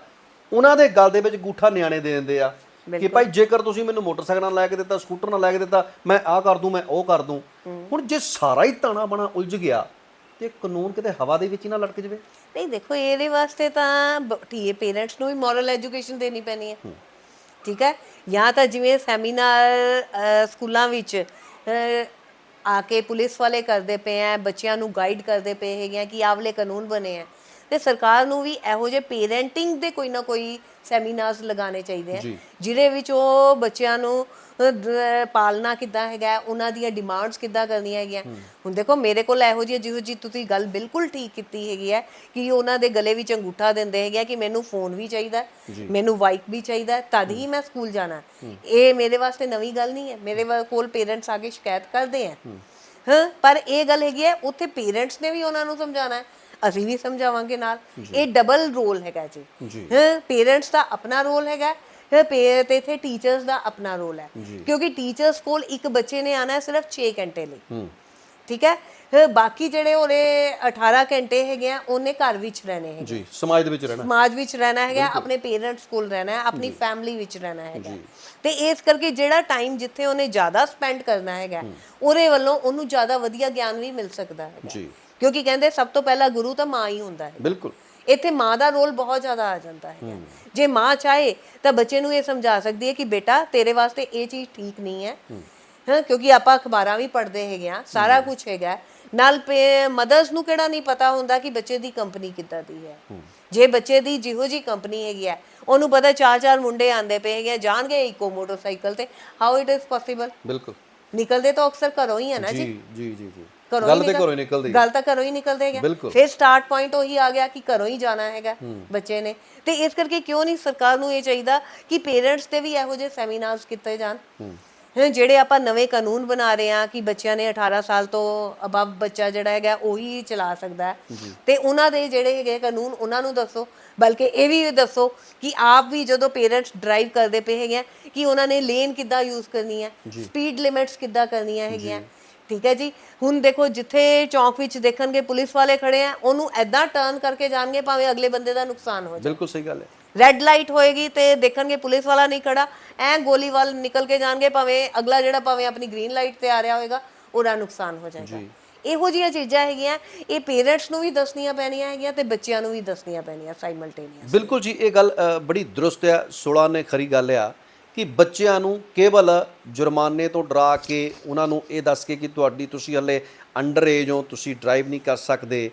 ਉਹਨਾਂ ਦੇ ਗਲ ਦੇ ਵਿੱਚ ਗੂਠਾ ਨਿਆਣੇ ਦੇ ਦਿੰਦੇ ਆ। ਕਿ ਭਾਈ ਜੇਕਰ ਤੁਸੀਂ ਮੈਨੂੰ ਮੋਟਰਸਾਈਕਲ ਨਾਲ ਲੈ ਕੇ ਦਿੱਤਾ ਸਕੂਟਰ ਨਾਲ ਲੈ ਕੇ ਦਿੱਤਾ ਮੈਂ ਆਹ ਕਰ ਦੂੰ ਮੈਂ ਉਹ ਕਰ ਦੂੰ। ਹੁਣ ਜੇ ਸਾਰਾ ਹੀ ਤਾਣਾ ਬਣਾ ਉਲਝ ਗਿਆ ਤੇ ਕਾਨੂੰਨ ਕਿਤੇ ਹਵਾ ਦੇ ਵਿੱਚ ਹੀ ਨਾ ਲਟਕ ਜਵੇ? ਨਹੀਂ ਦੇਖੋ ਇਹਦੇ ਵਾਸਤੇ ਤਾਂ ਧੀਏ ਪੇਰੈਂਟਸ ਨੂੰ ਵੀ ਮੋਰਲ ਐਜੂਕੇਸ਼ਨ ਦੇਣੀ ਪੈਣੀ ਹੈ। ਠੀਕ ਹੈ? ਜਾਂ ਤਾਂ ਜਿਵੇਂ ਸੈਮੀਨਾਰ ਸਕੂਲਾਂ ਵਿੱਚ ਆ ਕੇ ਪੁਲਿਸ ਵਾਲੇ ਕਰਦੇ ਪਏ ਆ ਬੱਚਿਆਂ ਨੂੰ ਗਾਈਡ ਕਰਦੇ ਪਏ ਹੈਗੇ ਆ ਕਿ ਆਵਲੇ ਕਾਨੂੰਨ ਬਣੇ ਆ। ਤੇ ਸਰਕਾਰ ਨੂੰ ਵੀ ਇਹੋ ਜਿਹੇ ਪੇਰੈਂਟਿੰਗ ਦੇ ਕੋਈ ਨਾ ਕੋਈ ਸੈਮੀਨਾਰਸ ਲਗਾਉਣੇ ਚਾਹੀਦੇ ਆ। ਜਿਹਦੇ ਵਿੱਚ ਉਹ ਬੱਚਿਆਂ ਨੂੰ ਪਾਲਣਾ ਕਿੱਦਾਂ ਹੈਗਾ ਉਹਨਾਂ ਦੀਆਂ ਡਿਮਾਂਡਸ ਕਿੱਦਾਂ ਕਰਨੀਆਂ ਹੈਗੀਆਂ। ਹੁਣ ਦੇਖੋ ਮੇਰੇ ਕੋਲ ਇਹੋ ਜਿਹੀ ਜਿਹੋ ਜੀ ਤੁਸੀਂ ਗੱਲ ਬਿਲਕੁਲ ਠੀਕ ਕੀਤੀ ਹੈਗੀ ਹੈ ਕਿ ਉਹਨਾਂ ਦੇ ਗਲੇ ਵਿੱਚ ਅੰਗੂਠਾ ਦਿੰਦੇ ਹੈਗੇ ਕਿ ਮੈਨੂੰ ਫੋਨ ਵੀ ਚਾਹੀਦਾ ਮੈਨੂੰ ਬਾਈਕ ਵੀ ਚਾਹੀਦਾ ਤਦ ਹੀ ਮੈਂ ਸਕੂਲ ਜਾਣਾ। ਇਹ ਮੇਰੇ ਵਾਸਤੇ ਨਵੀਂ ਗੱਲ ਨਹੀਂ ਹੈ। ਮੇਰੇ ਕੋਲ ਪੇਰੈਂਟਸ ਆ ਕੇ ਸ਼ਿਕਾਇਤ ਕਰਦੇ ਆ ਹਾਂ। ਪਰ ਇਹ ਗੱਲ ਹੈਗੀ ਹੈ ਉੱਥੇ ਪੇਰੈਂਟਸ ਨੇ ਵੀ ਉਹਨਾਂ ਨੂੰ ਸਮਝਾਉਣਾ ਹੈ। ਅਸੀਂ ਵੀ ਸਮਝਾਵਾਂਗੇ ਨਾਲ। ਇਹ ਡਬਲ ਰੋਲ ਹੈਗਾ ਜੀ। ਹਾਂ ਪੇਰੈਂਟਸ ਦਾ ਆਪਣਾ ਰੋਲ ਹੈਗਾ। ਹੈ ਪੇ ਤੇ ਇਥੇ ਟੀਚਰਸ ਦਾ ਆਪਣਾ ਰੋਲ ਹੈ। ਕਿਉਂਕਿ ਟੀਚਰਸ ਕੋਲ ਇੱਕ ਬੱਚੇ ਨੇ ਆਣਾ ਹੈ ਸਿਰਫ 6 ਘੰਟੇ ਲਈ। ਹੂੰ। ਠੀਕ ਹੈ? ਫਿਰ ਬਾਕੀ ਜਿਹੜੇ ਉਹਦੇ 18 ਘੰਟੇ ਹੈਗੇ ਆ ਉਹਨੇ ਘਰ ਵਿੱਚ ਰਹਿਣੇ ਹੈਗੇ ਜੀ ਸਮਾਜ ਦੇ ਵਿੱਚ ਰਹਿਣਾ। ਸਮਾਜ ਵਿੱਚ ਰਹਿਣਾ ਹੈਗਾ ਆਪਣੇ ਪੇਰੈਂਟਸ ਕੋਲ ਰਹਿਣਾ ਹੈ ਆਪਣੀ ਫੈਮਿਲੀ ਵਿੱਚ ਰਹਿਣਾ ਹੈਗਾ। ਤੇ ਇਸ ਕਰਕੇ ਜਿਹੜਾ ਟਾਈਮ ਜਿੱਥੇ ਉਹਨੇ ਜ਼ਿਆਦਾ ਸਪੈਂਡ ਕਰਨਾ ਹੈਗਾ ਉਹਦੇ ਵੱਲੋਂ ਉਹਨੂੰ ਜ਼ਿਆਦਾ ਵਧੀਆ ਗਿਆਨ ਵੀ ਮਿਲ ਸਕਦਾ ਹੈਗਾ। ਜੀ। ਕਿਉਂਕਿ ਕਹਿੰਦੇ ਸਭ ਤੋਂ ਪਹਿਲਾ ਗੁਰੂ ਤਾਂ ਮਾਂ ਹੀ ਹੁੰਦਾ ਹੈ ਬਿਲਕੁਲ। ਇੱਥੇ ਮਾਂ ਦਾ ਰੋਲ ਬਹੁਤ ਜ਼ਿਆਦਾ ਆ ਜਾਂਦਾ ਹੈ। ਜੇ ਮਾਂ ਚਾਹੇ ਤਾਂ ਬੱਚੇ ਨੂੰ ਇਹ ਸਮਝਾ ਸਕਦੀ ਹੈ ਕਿ ਬੇਟਾ ਤੇਰੇ ਵਾਸਤੇ ਇਹ ਚੀਜ਼ ਠੀਕ ਨਹੀਂ ਹੈ। ਹਾਂ। ਕਿਉਂਕਿ ਆਪਾਂ ਅਖਬਾਰਾਂ ਵੀ ਪੜ੍ਹਦੇ ਹੈਗੇ ਆ ਸਾਰਾ ਕੁਝ ਹੈਗਾ। ਨਾਲ ਮਦਰਸ ਨੂੰ ਕਿਹੜਾ ਨਹੀਂ ਪਤਾ ਹੁੰਦਾ ਕਿ ਬੱਚੇ ਦੀ ਕੰਪਨੀ ਕਿੱਦਾਂ ਦੀ ਹੈ। ਜੇ ਬੱਚੇ ਦੀ ਜਿਹੋ ਜੀ ਕੰਪਨੀ ਹੈਗੀ ਹੈ ਉਹਨੂੰ ਪਤਾ ਚਾਰ ਚਾਰ ਮੁੰਡੇ ਆਂਦੇ ਪਏ ਹੈਗੇ ਆ, ਜਾਣਗੇ ਇੱਕੋ ਮੋਟਰਸਾਈਕਲ ਤੇ। ਹਾਊ ਇਟ ਇਜ਼ ਪੋਸੀਬਲ ਬਿਲਕੁਲ। ਨਿਕਲਦੇ ਤਾਂ ਅਕਸਰ ਘਰੋਂ ਹੀ ਹੈ ਨਾ ਜੀ। ਜੀ ਜੀ ਜੀ। ਘਰੋਂ ਗੱਲ ਤੇ ਘਰੋਂ ਹੀ ਨਿਕਲਦੀ ਗੱਲ ਤਾਂ ਘਰੋਂ ਹੀ ਨਿਕਲਦੇ ਹੈਗੇ। ਫਿਰ ਸਟਾਰਟ ਪੁਆਇੰਟ ਉਹੀ ਆ ਗਿਆ ਕਿ ਘਰੋਂ ਹੀ ਜਾਣਾ ਹੈਗਾ ਬੱਚੇ ਨੇ। ਤੇ ਇਸ ਕਰਕੇ ਕਿਉਂ ਨਹੀਂ ਸਰਕਾਰ ਨੂੰ ਇਹ ਚਾਹੀਦਾ ਕਿ ਪੇਰੈਂਟਸ ਤੇ ਵੀ ਇਹੋ ਜਿਹੇ ਸੈਮੀਨਾਰਸ ਕੀਤੇ ਜਾਣ। ਹੈਂ, ਜਿਹੜੇ ਆਪਾਂ ਨਵੇਂ ਕਾਨੂੰਨ ਬਣਾ ਰਹੇ ਆ ਕਿ ਬੱਚਿਆਂ ਨੇ 18 ਸਾਲ ਤੋਂ ਅਬਵ ਬੱਚਾ ਜਿਹੜਾ ਹੈਗਾ ਉਹੀ ਚਲਾ ਸਕਦਾ ਤੇ ਉਹਨਾਂ ਦੇ ਜਿਹੜੇ ਹੈਗੇ ਕਾਨੂੰਨ ਉਹਨਾਂ ਨੂੰ ਦੱਸੋ। ਬਲਕਿ ਇਹ ਵੀ ਦੱਸੋ ਕਿ ਆਪ ਵੀ ਜਦੋਂ ਪੇਰੈਂਟਸ ਡਰਾਈਵ ਕਰਦੇ ਪਏ ਹੈਗੇ ਕਿ ਉਹਨਾਂ ਨੇ ਲੇਨ ਕਿੱਦਾਂ ਯੂਜ਼ ਕਰਨੀ ਹੈ। ਸਪੀਡ ਲਿਮਿਟਸ ਕਿੱਦਾਂ ਕਰਨੀਆਂ ਹੈਗੀਆਂ। ਠੀਕ ਹੈ ਜੀ। ਹੁਣ ਦੇਖੋ ਜਿੱਥੇ ਚੌਂਕ ਵਿੱਚ ਦੇਖਣਗੇ ਪੁਲਿਸ ਵਾਲੇ ਖੜੇ ਆ ਉਹਨੂੰ ਐਦਾਂ ਟਰਨ ਕਰਕੇ ਜਾਣਗੇ ਭਾਵੇਂ ਅਗਲੇ ਬੰਦੇ ਦਾ ਨੁਕਸਾਨ ਹੋ ਜਾਏ ਬਿਲਕੁਲ ਸਹੀ ਗੱਲ ਹੈ। ਰੈੱਡ ਲਾਈਟ ਹੋਏਗੀ ਤੇ ਦੇਖਣਗੇ ਪੁਲਿਸ ਵਾਲਾ ਨਹੀਂ ਖੜਾ। ਐ ਗੋਲੀ ਵੱਲ ਨਿਕਲ ਕੇ ਜਾਣਗੇ ਭਾਵੇਂ ਅਗਲਾ ਜਿਹੜਾ ਭਾਵੇਂ ਆਪਣੀ ਗ੍ਰੀਨ ਲਾਈਟ ਤੇ ਆ ਰਿਹਾ ਹੋਵੇਗਾ ਉਹਦਾ ਨੁਕਸਾਨ ਹੋ ਜਾਏਗਾ। ਇਹੋ ਜਿਹੀਆਂ ਚੀਜ਼ਾਂ ਹੈਗੀਆਂ ਇਹ ਪੇਰੈਂਟਸ ਨੂੰ ਵੀ ਦੱਸਣੀਆਂ ਪੈਣੀਆਂ ਹੈਗੀਆਂ ਤੇ ਬੱਚਿਆਂ ਨੂੰ ਵੀ ਦੱਸਣੀਆਂ ਪੈਣੀਆਂ ਸਾਈਮਲਟੇਨੀਅਸ ਬਿਲਕੁਲ ਜੀ ਇਹ ਗੱਲ ਬੜੀ ਦਰੁਸਤ ਹੈ 16 ਨੇ ਖਰੀ ਗੱਲ ਆ। ਕਿ ਬੱਚਿਆਂ ਨੂੰ ਕੇਵਲ ਜੁਰਮਾਨੇ ਤੋਂ ਡਰਾ ਕੇ ਉਹਨਾਂ ਨੂੰ ਇਹ ਦੱਸ ਕੇ ਕਿ ਤੁਹਾਡੀ ਤੁਸੀਂ ਹਲੇ ਅੰਡਰ ਏਜ ਹੋ, ਤੁਸੀਂ ਡਰਾਈਵ ਨਹੀਂ ਕਰ ਸਕਦੇ।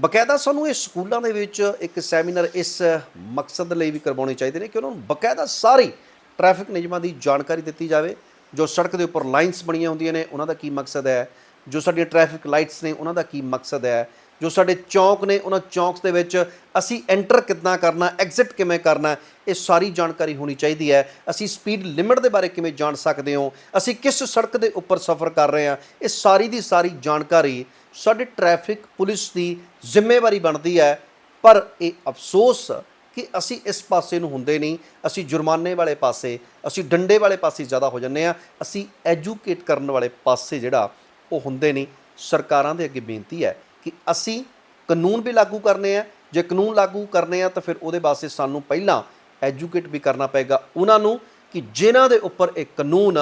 ਬਕਾਇਦਾ ਸਾਨੂੰ ਇਹ ਸਕੂਲਾਂ ਦੇ ਵਿੱਚ ਇੱਕ ਸੈਮੀਨਾਰ ਇਸ ਮਕਸਦ ਲਈ ਵੀ ਕਰਵਾਉਣੇ ਚਾਹੀਦੇ ਨੇ ਕਿ ਉਹਨਾਂ ਨੂੰ ਬਕਾਇਦਾ ਸਾਰੀ ਟ੍ਰੈਫਿਕ ਨਿਯਮਾਂ ਦੀ ਜਾਣਕਾਰੀ ਦਿੱਤੀ ਜਾਵੇ, ਜੋ ਸੜਕ ਦੇ ਉੱਪਰ ਲਾਈਨਸ ਬਣੀਆਂ ਹੁੰਦੀਆਂ ਨੇ, ਉਹਨਾਂ ਦਾ ਕੀ ਮਕਸਦ ਹੈ, ਜੋ ਸਾਡੀਆਂ ਟ੍ਰੈਫਿਕ ਲਾਈਟਸ ਨੇ, ਉਹਨਾਂ ਦਾ ਕੀ ਮਕਸਦ ਹੈ। ਜੋ ਸਾਡੇ ਚੌਂਕ ਨੇ, ਉਹਨਾਂ ਚੌਂਕਸ ਦੇ ਵਿੱਚ ਅਸੀਂ ਐਂਟਰ ਕਿੱਦਾਂ ਕਰਨਾ ਐਗਜ਼ਿਟ ਕਿਵੇਂ ਕਰਨਾ, ਇਹ ਸਾਰੀ ਜਾਣਕਾਰੀ ਹੋਣੀ ਚਾਹੀਦੀ ਹੈ। ਅਸੀਂ ਸਪੀਡ ਲਿਮਿਟ ਦੇ ਬਾਰੇ ਕਿਵੇਂ ਜਾਣ ਸਕਦੇ ਹਾਂ? ਅਸੀਂ ਕਿਸ ਸੜਕ ਦੇ ਉੱਪਰ ਸਫ਼ਰ ਕਰ ਰਹੇ ਹਾਂ? ਇਹ ਸਾਰੀ ਦੀ ਸਾਰੀ ਜਾਣਕਾਰੀ ਸਾਡੇ ਟ੍ਰੈਫਿਕ ਪੁਲਿਸ ਦੀ ਜ਼ਿੰਮੇਵਾਰੀ ਬਣਦੀ ਹੈ। ਪਰ ਇਹ ਅਫਸੋਸ ਕਿ ਅਸੀਂ ਇਸ ਪਾਸੇ ਨੂੰ ਹੁੰਦੇ ਨਹੀਂ। ਅਸੀਂ ਜੁਰਮਾਨੇ ਵਾਲੇ ਪਾਸੇ, ਅਸੀਂ ਡੰਡੇ ਵਾਲੇ ਪਾਸੇ ਜ਼ਿਆਦਾ ਹੋ ਜੰਨੇ ਆ ਅਸੀਂ ਐਜੂਕੇਟ ਕਰਨ ਵਾਲੇ ਪਾਸੇ ਜਿਹੜਾ ਉਹ ਹੁੰਦੇ ਨਹੀਂ। ਸਰਕਾਰਾਂ ਦੇ ਅੱਗੇ ਬੇਨਤੀ ਹੈ ਕਿ ਅਸੀਂ ਕਾਨੂੰਨ ਵੀ ਲਾਗੂ ਕਰਨੇ ਆ, ਜੇ ਕਾਨੂੰਨ ਲਾਗੂ ਕਰਨੇ ਆ ਤਾਂ ਫਿਰ ਉਹਦੇ ਵਾਸਤੇ ਸਾਨੂੰ ਪਹਿਲਾਂ ਐਜੂਕੇਟ ਵੀ ਕਰਨਾ ਪਏਗਾ। ਉਹਨਾਂ ਨੂੰ ਕਿ ਜਿਨ੍ਹਾਂ ਦੇ ਉੱਪਰ ਇਹ ਕਾਨੂੰਨ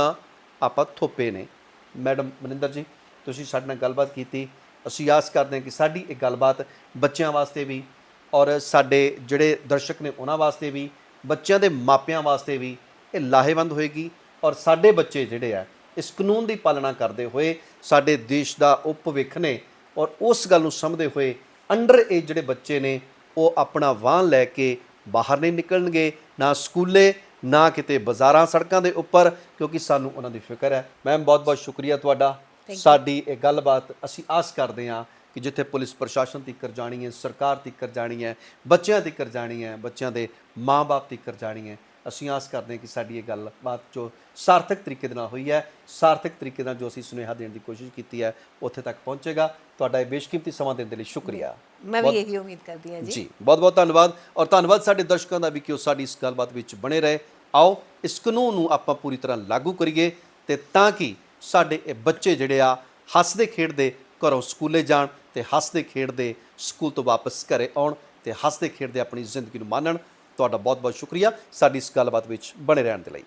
ਆਪਾਂ ਥੋਪੇ ਨੇ। ਮੈਡਮ ਮਨਿੰਦਰ ਜੀ, ਤੁਸੀਂ ਸਾਡੇ ਨਾਲ ਗੱਲਬਾਤ ਕੀਤੀ। ਅਸੀਂ ਆਸ ਕਰਦੇ ਹਾਂ ਕਿ ਸਾਡੀ ਇਹ ਗੱਲਬਾਤ ਬੱਚਿਆਂ ਵਾਸਤੇ ਵੀ ਔਰ ਸਾਡੇ ਜਿਹੜੇ ਦਰਸ਼ਕ ਨੇ ਉਹਨਾਂ ਵਾਸਤੇ ਵੀ, ਬੱਚਿਆਂ ਦੇ ਮਾਪਿਆਂ ਵਾਸਤੇ ਵੀ ਇਹ ਲਾਹੇਵੰਦ ਹੋਏਗੀ ਔਰ ਸਾਡੇ ਬੱਚੇ ਜਿਹੜੇ ਆ, ਇਸ ਕਾਨੂੰਨ ਦੀ ਪਾਲਣਾ ਕਰਦੇ ਹੋਏ ਸਾਡੇ ਦੇਸ਼ ਦਾ ਉਹ ਭਵਿੱਖ ਨੇ ਔਰ ਉਸ ਗੱਲ ਨੂੰ ਸਮਝਦੇ ਹੋਏ ਅੰਡਰ ਏਜ ਜਿਹੜੇ ਬੱਚੇ ਨੇ ਉਹ ਆਪਣਾ ਵਾਹਨ ਲੈ ਕੇ ਬਾਹਰ ਨਹੀਂ ਨਿਕਲਣਗੇ ਨਾ ਸਕੂਲੇ ਨਾ ਕਿਤੇ ਬਾਜ਼ਾਰਾਂ ਸੜਕਾਂ ਦੇ ਉੱਪਰ ਕਿਉਂਕਿ ਸਾਨੂੰ ਉਹਨਾਂ ਦੀ ਫਿਕਰ ਹੈ। ਮੈਮ ਬਹੁਤ ਬਹੁਤ ਸ਼ੁਕਰੀਆ ਤੁਹਾਡਾ। ਸਾਡੀ ਇਹ ਗੱਲਬਾਤ ਅਸੀਂ ਆਸ ਕਰਦੇ ਹਾਂ ਕਿ ਜਿੱਥੇ ਪੁਲਿਸ ਪ੍ਰਸ਼ਾਸਨ ਤੀਕਰ ਜਾਣੀ ਹੈ ਸਰਕਾਰ ਤੀਕਰ ਜਾਣੀ ਹੈ ਬੱਚਿਆਂ ਤੀਕਰ ਜਾਣੀ ਹੈ ਬੱਚਿਆਂ ਦੇ ਮਾਪੇ ਤੀਕਰ ਜਾਣੀ ਹੈ ਅਸੀਂ ਆਸ ਕਰਦੇ ਹਾਂ ਕਿ ਸਾਡੀ ਇਹ ਗੱਲਬਾਤ ਜੋ ਸਾਰਥਕ ਤਰੀਕੇ ਦੇ ਨਾਲ ਹੋਈ ਹੈ ਸਾਰਥਕ ਤਰੀਕੇ ਨਾਲ ਜੋ ਅਸੀਂ ਸੁਨੇਹਾ ਦੇਣ ਦੀ ਕੋਸ਼ਿਸ਼ ਕੀਤੀ ਹੈ ਉੱਥੇ ਤੱਕ ਪਹੁੰਚੇਗਾ। ਤੁਹਾਡਾ ਇਹ ਬੇਸ਼ਕੀਮਤੀ ਸਮਾਂ ਦੇਣ ਦੇ ਲਈ ਸ਼ੁਕਰੀਆ। ਮੈਂ ਵੀ ਇਹੀ ਉਮੀਦ ਕਰਦੀ ਹਾਂ ਜੀ। ਜੀ ਬਹੁਤ ਬਹੁਤ ਧੰਨਵਾਦ ਔਰ ਧੰਨਵਾਦ ਸਾਡੇ ਦਰਸ਼ਕਾਂ ਦਾ ਵੀ ਕਿ ਉਹ ਸਾਡੀ ਇਸ ਗੱਲਬਾਤ ਵਿੱਚ ਬਣੇ ਰਹੇ। ਆਓ ਇਸ ਕਾਨੂੰਨ ਨੂੰ ਆਪਾਂ ਪੂਰੀ ਤਰ੍ਹਾਂ ਲਾਗੂ ਕਰੀਏ ਤੇ ਤਾਂ ਕਿ ਸਾਡੇ ਇਹ ਬੱਚੇ ਜਿਹੜੇ ਆ ਹੱਸਦੇ ਖੇਡਦੇ ਘਰੋਂ ਸਕੂਲੇ ਜਾਣ ਤੇ ਹੱਸਦੇ ਖੇਡਦੇ ਸਕੂਲ ਤੋਂ ਵਾਪਸ ਘਰੇ ਆਉਣ ਤੇ ਹੱਸਦੇ ਖੇਡਦੇ ਆਪਣੀ ਜ਼ਿੰਦਗੀ ਨੂੰ ਮਾਣਨ ਤੁਹਾਡਾ ਬਹੁਤ ਬਹੁਤ ਸ਼ੁਕਰੀਆ। ਸਾਡੀ ਇਸ ਗੱਲਬਾਤ ਵਿੱਚ ਬਣੇ ਰਹਿਣ ਦੇ ਲਈ।